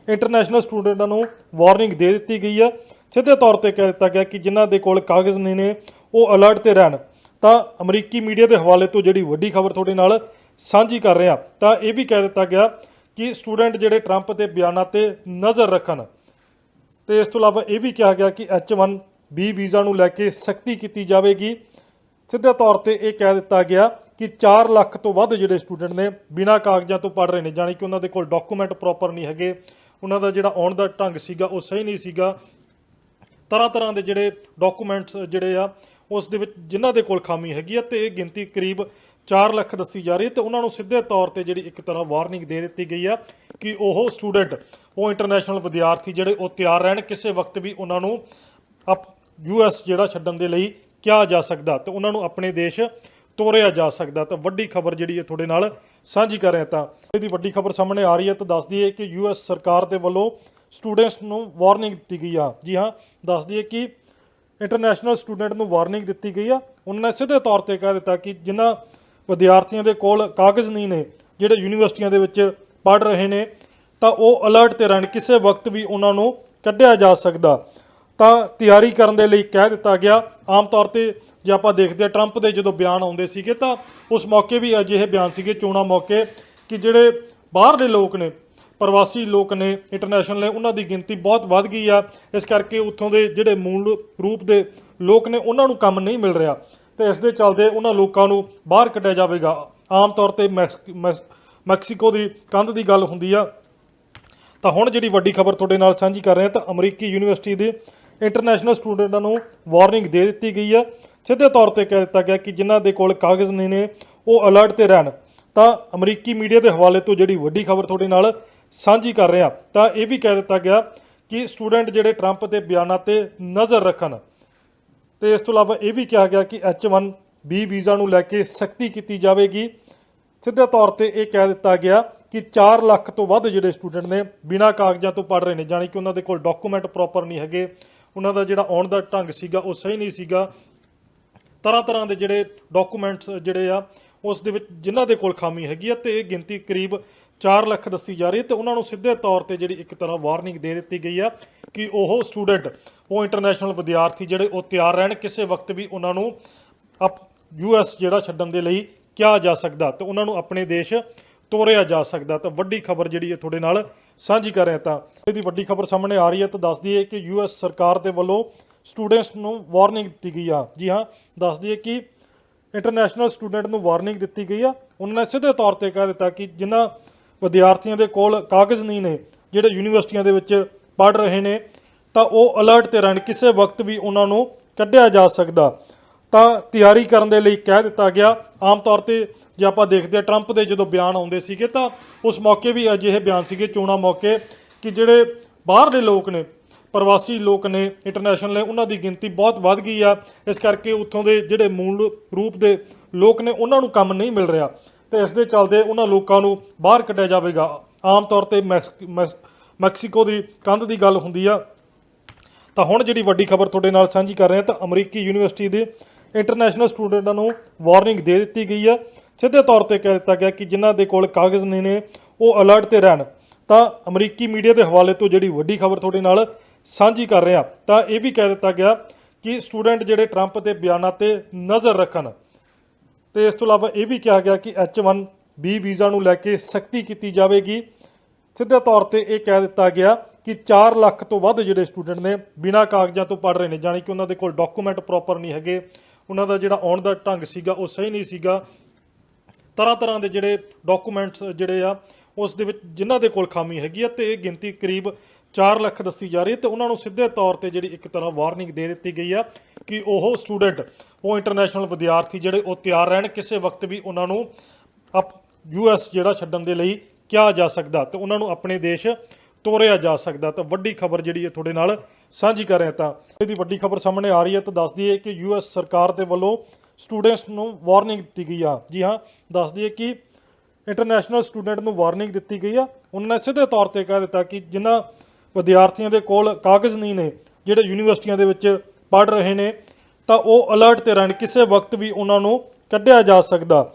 [SPEAKER 1] ਇੰਟਰਨੈਸ਼ਨਲ ਸਟੂਡੈਂਟਾਂ ਨੂੰ ਵਾਰਨਿੰਗ ਦੇ ਦਿੱਤੀ ਗਈ ਹੈ ਸਿੱਧੇ ਤੌਰ ਤੇ ਕਹਿ ਦਿੱਤਾ ਗਿਆ ਕਿ ਜਿਨ੍ਹਾਂ ਦੇ ਕੋਲ ਕਾਗਜ਼ ਨਹੀਂ ਨੇ, ਉਹ ਅਲਰਟ ਤੇ ਰਹਿਣ। ਤਾਂ ਅਮਰੀਕੀ ਮੀਡੀਆ ਦੇ ਹਵਾਲੇ ਤੋਂ ਜਿਹੜੀ ਵੱਡੀ ਖਬਰ ਤੁਹਾਡੇ ਨਾਲ ਸਾਂਝੀ ਕਰ ਰਹੇ ਹਾਂ ਤਾਂ ਇਹ ਵੀ ਕਹਿ ਦਿੱਤਾ ਗਿਆ ਕਿ ਸਟੂਡੈਂਟ ਜਿਹੜੇ ਟਰੰਪ ਦੇ ਬਿਆਨਾਂ ਤੇ ਨਜ਼ਰ ਰੱਖਣ ਤੇ ਇਸ ਤੋਂ ਇਲਾਵਾ ਇਹ ਵੀ ਕਿਹਾ ਗਿਆ ਕਿ H1B ਵੀਜ਼ਾ ਨੂੰ ਲੈ ਕੇ ਸਖਤੀ ਕੀਤੀ ਜਾਵੇਗੀ। ਸਿੱਧੇ ਤੌਰ ਤੇ ਇਹ ਕਹਿ ਦਿੱਤਾ ਗਿਆ ਕਿ 4 ਲੱਖ ਤੋਂ ਵੱਧ ਜਿਹੜੇ ਸਟੂਡੈਂਟ ਨੇ ਬਿਨਾਂ ਕਾਗਜ਼ਾਂ ਤੋਂ ਪੜ ਰਹੇ ਨੇ, ਜਾਣੀ ਕਿ ਉਹਨਾਂ ਦੇ ਕੋਲ ਡਾਕੂਮੈਂਟ ਪ੍ਰੋਪਰ ਨਹੀਂ ਹੈਗੇ, ਉਹਨਾਂ ਦਾ ਜਿਹੜਾ ਆਉਣ ਦਾ ਢੰਗ ਸੀਗਾ ਉਹ ਸਹੀ ਨਹੀਂ ਸੀਗਾ। ਤਰ੍ਹਾਂ ਤਰ੍ਹਾਂ ਦੇ ਜਿਹੜੇ ਡਾਕੂਮੈਂਟਸ ਜਿਹੜੇ ਆ, ਉਸ ਦੇ ਵਿੱਚ ਜਿਨ੍ਹਾਂ ਦੇ ਕੋਲ ਖਾਮੀ ਹੈਗੀ ਆ ਤੇ ਇਹ ਗਿਣਤੀ ਕਰੀਬ 4 ਲੱਖ ਦੱਸੀ ਜਾ ਰਹੀ ਹੈ ਤੇ ਉਹਨਾਂ ਨੂੰ ਸਿੱਧੇ ਤੌਰ ਤੇ ਜਿਹੜੀ ਇੱਕ ਤਰ੍ਹਾਂ ਵਾਰਨਿੰਗ ਦੇ ਦਿੱਤੀ ਗਈ ਆ ਕਿ ਉਹ ਸਟੂਡੈਂਟ, ਉਹ ਇੰਟਰਨੈਸ਼ਨਲ ਵਿਦਿਆਰਥੀ ਜਿਹੜੇ ਉਹ ਤਿਆਰ ਰਹਿਣ, ਕਿਸੇ ਵਕਤ ਵੀ ਉਹਨਾਂ ਨੂੰ ਅਪ ਯੂਐਸ ਜਿਹੜਾ ਛੱਡਣ ਦੇ ਲਈ ਕਿਹਾ ਜਾ ਸਕਦਾ ਤੇ ਉਹਨਾਂ ਨੂੰ ਆਪਣੇ ਦੇਸ਼ ਤੋਰਿਆ ਜਾ ਸਕਦਾ। ਤਾਂ ਵੱਡੀ ਖਬਰ ਜਿਹੜੀ ਹੈ ਤੁਹਾਡੇ ਨਾਲ ਸਾਂਝੀ ਕਰ ਰਿਹਾ ਤਾਂ ਇਹਦੀ ਵੱਡੀ ਖਬਰ ਸਾਹਮਣੇ ਆ ਰਹੀ ਹੈ ਤਾਂ ਦੱਸਦੀ ਹੈ ਕਿ ਯੂਐਸ ਸਰਕਾਰ ਦੇ ਵੱਲੋਂ ਸਟੂਡੈਂਟਸ ਨੂੰ ਵਾਰਨਿੰਗ ਦਿੱਤੀ ਗਈ ਆ। ਜੀ ਹਾਂ ਦੱਸਦੀ ਹੈ ਕਿ ਇੰਟਰਨੈਸ਼ਨਲ ਸਟੂਡੈਂਟ ਨੂੰ ਵਾਰਨਿੰਗ ਦਿੱਤੀ ਗਈ ਆ। ਉਹਨਾਂ ਨੇ ਸਿੱਧੇ ਤੌਰ ਤੇ ਕਹਿ ਦਿੱਤਾ ਕਿ ਜਿਨ੍ਹਾਂ ਵਿਦਿਆਰਥੀਆਂ ਦੇ ਕੋਲ ਕਾਗਜ਼ ਨਹੀਂ ਨੇ, ਜਿਹੜੇ ਯੂਨੀਵਰਸਿਟੀਆਂ ਦੇ ਵਿੱਚ ਪੜ ਰਹੇ ਨੇ, ਤਾਂ ਉਹ ਅਲਰਟ ਤੇ ਰਹਿਣ, ਕਿਸੇ ਵਕਤ ਵੀ ਉਹਨਾਂ ਨੂੰ ਕੱਢਿਆ ਜਾ ਸਕਦਾ। ਤਾਂ ਤਿਆਰੀ ਕਰਨ ਦੇ ਲਈ ਕਹਿ ਦਿੱਤਾ ਗਿਆ, ਆਮ ਤੌਰ ਤੇ ਜੇ ਆਪਾਂ ਦੇਖਦੇ ਆ ਟਰੰਪ ਦੇ ਜਦੋਂ ਬਿਆਨ ਆਉਂਦੇ ਸੀਗੇ, ਤਾਂ ਉਸ ਮੌਕੇ ਵੀ ਅਜਿਹੇ ਬਿਆਨ ਸੀਗੇ, ਚੋਣਾਂ ਮੌਕੇ, ਕਿ ਜਿਹੜੇ ਬਾਹਰਲੇ ਲੋਕ ਨੇ, ਪ੍ਰਵਾਸੀ ਲੋਕ ਨੇ ਇੰਟਰਨੈਸ਼ਨਲ ਨੇ, ਉਹਨਾਂ ਦੀ ਗਿਣਤੀ ਬਹੁਤ ਵੱਧ ਗਈ ਆ। ਇਸ ਕਰਕੇ ਉੱਥੋਂ ਦੇ ਜਿਹੜੇ ਮੂਲ ਰੂਪ ਦੇ ਲੋਕ ਨੇ, ਉਹਨਾਂ ਨੂੰ ਕੰਮ ਨਹੀਂ ਮਿਲ ਰਿਹਾ। ਤੇ ਇਸ ਦੇ ਚੱਲਦੇ ਉਹਨਾਂ ਲੋਕਾਂ ਨੂੰ ਬਾਹਰ ਕੱਢਿਆ ਜਾਵੇਗਾ। ਆਮ ਤੌਰ ਤੇ ਮੈਕਸ- ਮੈਕਸ- ਮੈਕਸੀਕੋ ਦੀ ਕੰਧ ਦੀ ਗੱਲ ਹੁੰਦੀ ਆ। ਤਾਂ ਹੁਣ ਜਿਹੜੀ ਵੱਡੀ ਖਬਰ ਤੁਹਾਡੇ ਨਾਲ ਸਾਂਝੀ ਕਰ ਰਹੇ ਹਾਂ ਤਾਂ ਅਮਰੀਕੀ ਯੂਨੀਵਰਸਿਟੀ ਦੇ ਇੰਟਰਨੈਸ਼ਨਲ ਸਟੂਡੈਂਟਾਂ ਨੂੰ ਵਾਰਨਿੰਗ ਦੇ ਦਿੱਤੀ ਗਈ ਹੈ ਸਿੱਧੇ ਤੌਰ ਤੇ ਕਹਿ ਦਿੱਤਾ ਗਿਆ ਕਿ ਜਿਨ੍ਹਾਂ ਦੇ ਕੋਲ ਕਾਗਜ਼ ਨਹੀਂ ਨੇ, ਉਹ ਅਲਰਟ ਤੇ ਰਹਿਣ। ਤਾਂ ਅਮਰੀਕੀ ਮੀਡੀਆ ਦੇ ਹਵਾਲੇ ਤੋਂ ਜਿਹੜੀ ਵੱਡੀ ਖਬਰ ਤੁਹਾਡੇ ਨਾਲ ਸਾਂਝੀ ਕਰ ਰਹੇ ਹਾਂ, ਤਾਂ ਇਹ ਵੀ ਕਹਿ ਦਿੱਤਾ ਗਿਆ ਕਿ ਸਟੂਡੈਂਟ ਜਿਹੜੇ ਟਰੰਪ ਦੇ ਬਿਆਨਾਂ ਤੇ ਨਜ਼ਰ ਰੱਖਣ। ਤੇ ਇਸ ਤੋਂ ਇਲਾਵਾ ਇਹ ਵੀ ਕਿਹਾ ਗਿਆ ਕਿ H1B ਵੀਜ਼ਾ ਨੂੰ ਲੈ ਕੇ ਸਖਤੀ ਕੀਤੀ ਜਾਵੇਗੀ। ਸਿੱਧੇ ਤੌਰ ਤੇ ਇਹ ਕਹਿ ਦਿੱਤਾ ਗਿਆ ਕਿ 4 ਲੱਖ ਤੋਂ ਵੱਧ ਜਿਹੜੇ ਸਟੂਡੈਂਟ ਨੇ ਬਿਨਾਂ ਕਾਗਜ਼ਾਂ ਤੋਂ ਪੜ ਰਹੇ ਨੇ, ਜਾਣੀ ਕਿ ਉਹਨਾਂ ਦੇ ਕੋਲ ਡਾਕੂਮੈਂਟ ਪ੍ਰੋਪਰ ਨਹੀਂ ਹੈਗੇ। ਉਹਨਾਂ ਦਾ ਜਿਹੜਾ ਆਉਣ ਦਾ ਢੰਗ ਸੀਗਾ, ਉਹ ਸਹੀ ਨਹੀਂ ਸੀਗਾ। ਤਰ੍ਹਾਂ ਤਰ੍ਹਾਂ ਦੇ ਜਿਹੜੇ ਡਾਕੂਮੈਂਟਸ ਜਿਹੜੇ ਆ, ਉਸ ਦੇ ਵਿੱਚ ਜਿਨ੍ਹਾਂ ਦੇ ਕੋਲ ਖਾਮੀ ਹੈਗੀ ਆ ਤੇ ਇਹ ਗਿਣਤੀ ਕਰੀਬ 4 ਲੱਖ ਦੱਸੀ ਜਾ ਰਹੀ ਹੈ ਤੇ ਉਹਨਾਂ ਨੂੰ ਸਿੱਧੇ ਤੌਰ ਤੇ ਜਿਹੜੀ ਇੱਕ ਤਰ੍ਹਾਂ ਵਾਰਨਿੰਗ ਦੇ ਦਿੱਤੀ ਗਈ ਆ ਕਿ ਉਹ ਸਟੂਡੈਂਟ ਉਹ ਇੰਟਰਨੈਸ਼ਨਲ ਵਿਦਿਆਰਥੀ ਜਿਹੜੇ ਉਹ ਤਿਆਰ ਰਹਿਣ, ਕਿਸੇ ਵਕਤ ਵੀ ਉਹਨਾਂ ਨੂੰ ਅਪ ਯੂਐਸ ਜਿਹੜਾ ਛੱਡਣ ਦੇ ਲਈ ਕਿਹਾ ਜਾ ਸਕਦਾ ਤੇ ਉਹਨਾਂ ਨੂੰ ਆਪਣੇ ਦੇਸ਼ ਤੋਰਿਆ ਜਾ ਸਕਦਾ। ਤਾਂ ਵੱਡੀ ਖਬਰ ਜਿਹੜੀ ਹੈ ਤੁਹਾਡੇ ਨਾਲ ਸਾਂਝੀ ਕਰ ਰਿਹਾ ਤਾਂ ਇਹਦੀ ਵੱਡੀ ਖਬਰ ਸਾਹਮਣੇ ਆ ਰਹੀ ਹੈ ਤਾਂ ਦੱਸਦੀ ਹੈ ਕਿ ਯੂਐਸ ਸਰਕਾਰ ਦੇ ਵੱਲੋਂ ਸਟੂਡੈਂਟਸ ਨੂੰ ਵਾਰਨਿੰਗ ਦਿੱਤੀ ਗਈ ਆ। ਜੀ ਹਾਂ ਦੱਸਦੀ ਹੈ ਕਿ ਇੰਟਰਨੈਸ਼ਨਲ ਸਟੂਡੈਂਟ ਨੂੰ ਵਾਰਨਿੰਗ ਦਿੱਤੀ ਗਈ ਆ। ਉਹਨਾਂ ਨੇ ਸਿੱਧੇ ਤੌਰ ਤੇ ਕਹਿ ਦਿੱਤਾ ਕਿ ਜਿਨ੍ਹਾਂ ਵਿਦਿਆਰਥੀਆਂ ਦੇ ਕੋਲ ਕਾਗਜ਼ ਨਹੀਂ ਨੇ, ਜਿਹੜੇ ਯੂਨੀਵਰਸਿਟੀਆਂ ਦੇ ਵਿੱਚ ਪੜ ਰਹੇ ਨੇ ਤਾਂ ਉਹ ਅਲਰਟ ਤੇ ਰਹਿਣ, ਕਿਸੇ ਵਕਤ ਵੀ ਉਹਨਾਂ ਨੂੰ ਕੱਢਿਆ ਜਾ ਸਕਦਾ। ਤਾਂ ਤਿਆਰੀ ਕਰਨ ਦੇ ਲਈ ਕਹਿ ਦਿੱਤਾ ਗਿਆ, ਆਮ ਤੌਰ ਤੇ ਜੇ ਆਪਾਂ ਦੇਖਦੇ ਆ ਟਰੰਪ ਦੇ ਜਦੋਂ ਬਿਆਨ ਆਉਂਦੇ ਸੀਗੇ ਤਾਂ ਉਸ ਮੌਕੇ ਵੀ ਅਜਿਹੇ ਬਿਆਨ ਸੀਗੇ, ਚੋਣਾਂ ਮੌਕੇ, ਕਿ ਜਿਹੜੇ ਬਾਹਰਲੇ ਲੋਕ ਨੇ, ਪ੍ਰਵਾਸੀ ਲੋਕ ਨੇ ਇੰਟਰਨੈਸ਼ਨਲ ਨੇ, ਉਹਨਾਂ ਦੀ ਗਿਣਤੀ ਬਹੁਤ ਵੱਧ ਗਈ ਆ। ਇਸ ਕਰਕੇ ਉੱਥੋਂ ਦੇ ਜਿਹੜੇ ਮੂਲ ਰੂਪ ਦੇ ਲੋਕ ਨੇ, ਉਹਨਾਂ ਨੂੰ ਕੰਮ ਨਹੀਂ ਮਿਲ ਰਿਹਾ। ਤੇ ਇਸ ਦੇ ਚੱਲਦੇ ਉਹਨਾਂ ਲੋਕਾਂ ਨੂੰ ਬਾਹਰ ਕੱਢਿਆ ਜਾਵੇਗਾ। ਆਮ ਤੌਰ ਤੇ ਮੈਕਸ- ਮੈਕਸ- ਮੈਕਸੀਕੋ ਦੀ ਕੰਧ ਦੀ ਗੱਲ ਹੁੰਦੀ ਆ। ਤਾਂ ਹੁਣ ਜਿਹੜੀ ਵੱਡੀ ਖਬਰ ਤੁਹਾਡੇ ਨਾਲ ਸਾਂਝੀ ਕਰ ਰਹੇ ਹਾਂ, ਤਾਂ ਅਮਰੀਕੀ ਯੂਨੀਵਰਸਿਟੀ ਦੇ ਇੰਟਰਨੈਸ਼ਨਲ ਸਟੂਡੈਂਟਾਂ ਨੂੰ ਵਾਰਨਿੰਗ ਦੇ ਦਿੱਤੀ ਗਈ ਹੈ। ਸਿੱਧੇ ਤੌਰ ਤੇ ਕਹਿ ਦਿੱਤਾ ਗਿਆ ਕਿ ਜਿਨ੍ਹਾਂ ਦੇ ਕੋਲ ਕਾਗਜ਼ ਨਹੀਂ ਨੇ, ਉਹ ਅਲਰਟ ਤੇ ਰਹਿਣ। ਤਾਂ ਅਮਰੀਕੀ ਮੀਡੀਆ ਦੇ ਹਵਾਲੇ ਤੋਂ ਜਿਹੜੀ ਵੱਡੀ ਖਬਰ ਤੁਹਾਡੇ ਨਾਲ ਸਾਂਝੀ ਕਰ ਰਿਹਾ ਤਾਂ ਇਹ ਵੀ ਕਹਿ ਦਿੱਤਾ ਗਿਆ ਕਿ ਸਟੂਡੈਂਟ ਜਿਹੜੇ ਟਰੰਪ ਦੇ ਬਿਆਨਾਂ ਤੇ ਨਜ਼ਰ ਰੱਖਣ। ਤੇ ਇਸ ਤੋਂ ਇਲਾਵਾ ਇਹ ਵੀ ਕਿਹਾ ਗਿਆ ਕਿ H1B ਵੀਜ਼ਾ ਨੂੰ ਲੈ ਕੇ ਸਖਤੀ ਕੀਤੀ ਜਾਵੇਗੀ। ਸਿੱਧੇ ਤੌਰ ਤੇ ਇਹ ਕਹਿ ਦਿੱਤਾ ਗਿਆ ਕਿ 4 ਲੱਖ ਤੋਂ ਵੱਧ ਜਿਹੜੇ ਸਟੂਡੈਂਟ ਨੇ ਬਿਨਾਂ ਕਾਗਜ਼ਾਂ ਤੋਂ ਪੜ ਰਹੇ ਨੇ, ਜਾਣੀ ਕਿ ਉਹਨਾਂ ਦੇ ਕੋਲ ਡਾਕੂਮੈਂਟ ਪ੍ਰੋਪਰ ਨਹੀਂ ਹੈਗੇ, ਉਹਨਾਂ ਦਾ ਜਿਹੜਾ ਆਉਣ ਦਾ ਢੰਗ ਸੀਗਾ ਉਹ ਸਹੀ ਨਹੀਂ ਸੀਗਾ। ਤਰ੍ਹਾਂ ਤਰ੍ਹਾਂ ਦੇ ਜਿਹੜੇ ਡਾਕੂਮੈਂਟਸ ਜਿਹੜੇ ਆ, ਉਸ ਦੇ ਵਿੱਚ ਜਿਨ੍ਹਾਂ ਦੇ ਕੋਲ ਖਾਮੀ ਹੈਗੀ ਆ ਤੇ ਇਹ ਗਿਣਤੀ ਕਰੀਬ 4 ਲੱਖ ਦੱਸੀ ਜਾ ਰਹੀ ਹੈ ਤੇ ਉਹਨਾਂ ਨੂੰ ਸਿੱਧੇ ਤੌਰ ਤੇ ਜਿਹੜੀ ਇੱਕ ਤਰ੍ਹਾਂ ਵਾਰਨਿੰਗ ਦੇ ਦਿੱਤੀ ਗਈ ਆ ਕਿ ਉਹ ਸਟੂਡੈਂਟ, ਉਹ ਇੰਟਰਨੈਸ਼ਨਲ ਵਿਦਿਆਰਥੀ ਜਿਹੜੇ ਉਹ ਤਿਆਰ ਰਹਿਣ, ਕਿਸੇ ਵਕਤ ਵੀ ਉਹਨਾਂ ਨੂੰ ਅਪ ਯੂਐਸ ਜਿਹੜਾ ਛੱਡਣ ਦੇ ਲਈ ਕਿਹਾ ਜਾ ਸਕਦਾ। ਤੇ ਉਹਨਾਂ ਨੂੰ ਆਪਣੇ ਦੇਸ਼ ਤੋਰਿਆ ਜਾ ਸਕਦਾ ਤਾਂ ਵੱਡੀ ਖਬਰ ਜਿਹੜੀ ਹੈ ਤੁਹਾਡੇ ਨਾਲ ਸਾਂਝੀ ਕਰ ਰਿਹਾ ਤਾਂ ਇਹਦੀ ਵੱਡੀ ਖਬਰ ਸਾਹਮਣੇ ਆ ਰਹੀ ਹੈ ਤਾਂ ਦੱਸਦੀ ਹੈ ਕਿ ਯੂਐਸ ਸਰਕਾਰ ਦੇ ਵੱਲੋਂ ਸਟੂਡੈਂਟਸ ਨੂੰ ਵਾਰਨਿੰਗ ਦਿੱਤੀ ਗਈ ਆ। ਜੀ ਹਾਂ ਦੱਸਦੀ ਹੈ ਕਿ ਇੰਟਰਨੈਸ਼ਨਲ ਸਟੂਡੈਂਟ ਨੂੰ ਵਾਰਨਿੰਗ ਦਿੱਤੀ ਗਈ ਆ। ਉਹਨਾਂ ਨੇ ਸਿੱਧੇ ਤੌਰ ਤੇ ਕਹਿ ਦਿੱਤਾ ਕਿ ਜਿਨ੍ਹਾਂ ਵਿਦਿਆਰਥੀਆਂ ਦੇ ਕੋਲ ਕਾਗਜ਼ ਨਹੀਂ ਨੇ, ਜਿਹੜੇ ਯੂਨੀਵਰਸਿਟੀਆਂ ਦੇ ਵਿੱਚ ਪੜ ਰਹੇ ਨੇ, ਤਾਂ ਉਹ ਅਲਰਟ ਤੇ ਰਹਿਣ, ਕਿਸੇ ਵਕਤ ਵੀ ਉਹਨਾਂ ਨੂੰ ਕੱਢਿਆ ਜਾ ਸਕਦਾ।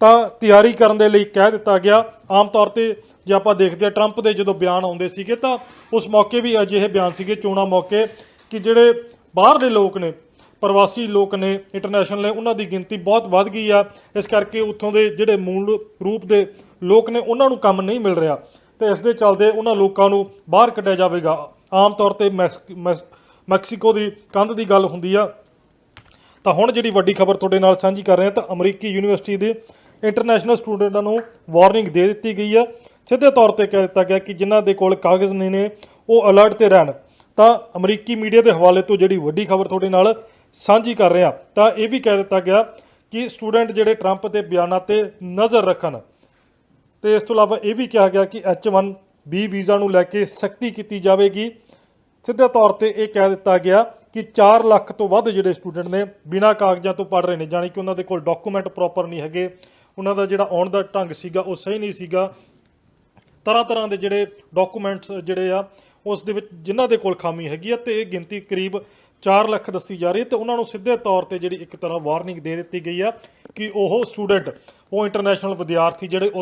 [SPEAKER 1] ਤਾਂ ਤਿਆਰੀ ਕਰਨ ਦੇ ਲਈ ਕਹਿ ਦਿੱਤਾ ਗਿਆ। ਆਮ ਤੌਰ ਤੇ ਜੇ ਆਪਾਂ ਦੇਖਦੇ ਆ ਟਰੰਪ ਦੇ ਜਦੋਂ ਬਿਆਨ ਆਉਂਦੇ ਸੀਗੇ ਤਾਂ ਉਸ ਮੌਕੇ ਵੀ ਅਜਿਹੇ ਬਿਆਨ ਸੀਗੇ, ਚੋਣਾਂ ਮੌਕੇ, ਕਿ ਜਿਹੜੇ ਬਾਹਰਲੇ ਲੋਕ ਨੇ, ਪ੍ਰਵਾਸੀ ਲੋਕ ਨੇ ਇੰਟਰਨੈਸ਼ਨਲ ਨੇ, ਉਹਨਾਂ ਦੀ ਗਿਣਤੀ ਬਹੁਤ ਵੱਧ ਗਈ ਆ। ਇਸ ਕਰਕੇ ਉੱਥੋਂ ਦੇ ਜਿਹੜੇ ਮੂਲ ਰੂਪ ਦੇ ਲੋਕ ਨੇ, ਉਹਨਾਂ ਨੂੰ ਕੰਮ ਨਹੀਂ ਮਿਲ ਰਿਹਾ। ਤੇ ਇਸ ਦੇ ਚੱਲਦੇ ਉਹਨਾਂ ਲੋਕਾਂ ਨੂੰ ਬਾਹਰ ਕੱਢਿਆ ਜਾਵੇਗਾ। ਆਮ ਤੌਰ ਤੇ ਮੈਕਸ- ਮੈਕਸ- ਮੈਕਸੀਕੋ ਦੀ ਕੰਧ ਦੀ ਗੱਲ ਹੁੰਦੀ ਆ। ਤਾਂ ਹੁਣ ਜਿਹੜੀ ਵੱਡੀ ਖਬਰ ਤੁਹਾਡੇ ਨਾਲ ਸਾਂਝੀ ਕਰ ਰਹੇ ਹਾਂ, ਤਾਂ ਅਮਰੀਕੀ ਯੂਨੀਵਰਸਿਟੀ ਦੇ ਇੰਟਰਨੈਸ਼ਨਲ ਸਟੂਡੈਂਟਾਂ ਨੂੰ ਵਾਰਨਿੰਗ ਦੇ ਦਿੱਤੀ ਗਈ ਆ। ਸਿੱਧੇ ਤੌਰ ਤੇ ਕਹਿ ਦਿੱਤਾ ਗਿਆ ਕਿ ਜਿਨ੍ਹਾਂ ਦੇ ਕੋਲ ਕਾਗਜ਼ ਨਹੀਂ ਨੇ, ਉਹ ਅਲਰਟ ਤੇ ਰਹਿਣ। ਤਾਂ ਅਮਰੀਕੀ ਮੀਡੀਆ ਦੇ ਹਵਾਲੇ ਤੋਂ ਜਿਹੜੀ ਵੱਡੀ ਖਬਰ ਤੁਹਾਡੇ ਨਾਲ ਸਾਂਝੀ ਕਰ ਰਿਹਾ, ਤਾਂ ਇਹ ਵੀ ਕਹਿ ਦਿੱਤਾ ਗਿਆ ਕਿ ਸਟੂਡੈਂਟ ਜਿਹੜੇ ਟਰੰਪ ਦੇ ਬਿਆਨਾਂ ਤੇ ਨਜ਼ਰ ਰੱਖਣ। ਤੇ ਇਸ ਤੋਂ ਇਲਾਵਾ ਇਹ ਵੀ ਕਿਹਾ ਗਿਆ ਕਿ H1B ਵੀਜ਼ਾ ਨੂੰ ਲੈ ਕੇ ਸਖਤੀ ਕੀਤੀ ਜਾਵੇਗੀ। ਸਿੱਧੇ ਤੌਰ ਤੇ ਇਹ ਕਹਿ ਦਿੱਤਾ ਗਿਆ ਕਿ 4 ਲੱਖ ਤੋਂ ਵੱਧ ਜਿਹੜੇ ਸਟੂਡੈਂਟ ਨੇ, ਬਿਨਾਂ ਕਾਗਜ਼ਾਂ ਤੋਂ ਪੜ ਰਹੇ ਨੇ, ਜਾਣੀ ਕਿ ਉਹਨਾਂ ਦੇ ਕੋਲ ਡਾਕੂਮੈਂਟ ਪ੍ਰੋਪਰ ਨਹੀਂ ਹੈਗੇ। ਉਹਨਾਂ ਦਾ ਜਿਹੜਾ ਆਉਣ ਦਾ ਢੰਗ ਸੀਗਾ, ਉਹ ਸਹੀ ਨਹੀਂ ਸੀਗਾ। ਤਰ੍ਹਾਂ ਤਰ੍ਹਾਂ ਦੇ ਜਿਹੜੇ ਡਾਕੂਮੈਂਟਸ ਜਿਹੜੇ ਆ, ਉਸ ਦੇ ਵਿੱਚ ਜਿਨ੍ਹਾਂ ਦੇ ਕੋਲ ਖਾਮੀ ਹੈਗੀ ਆ ਤੇ ਇਹ ਗਿਣਤੀ ਕਰੀਬ 4 ਲੱਖ ਦੱਸੀ ਜਾ ਰਹੀ ਹੈ ਤੇ ਉਹਨਾਂ ਨੂੰ ਸਿੱਧੇ ਤੌਰ ਤੇ ਜਿਹੜੀ ਇੱਕ ਤਰ੍ਹਾਂ ਵਾਰਨਿੰਗ ਦੇ ਦਿੱਤੀ ਗਈ ਆ ਕਿ ਉਹ ਸਟੂਡੈਂਟ ਉਹ ਇੰਟਰਨੈਸ਼ਨਲ ਵਿਦਿਆਰਥੀ ਜਿਹੜੇ ਉਹ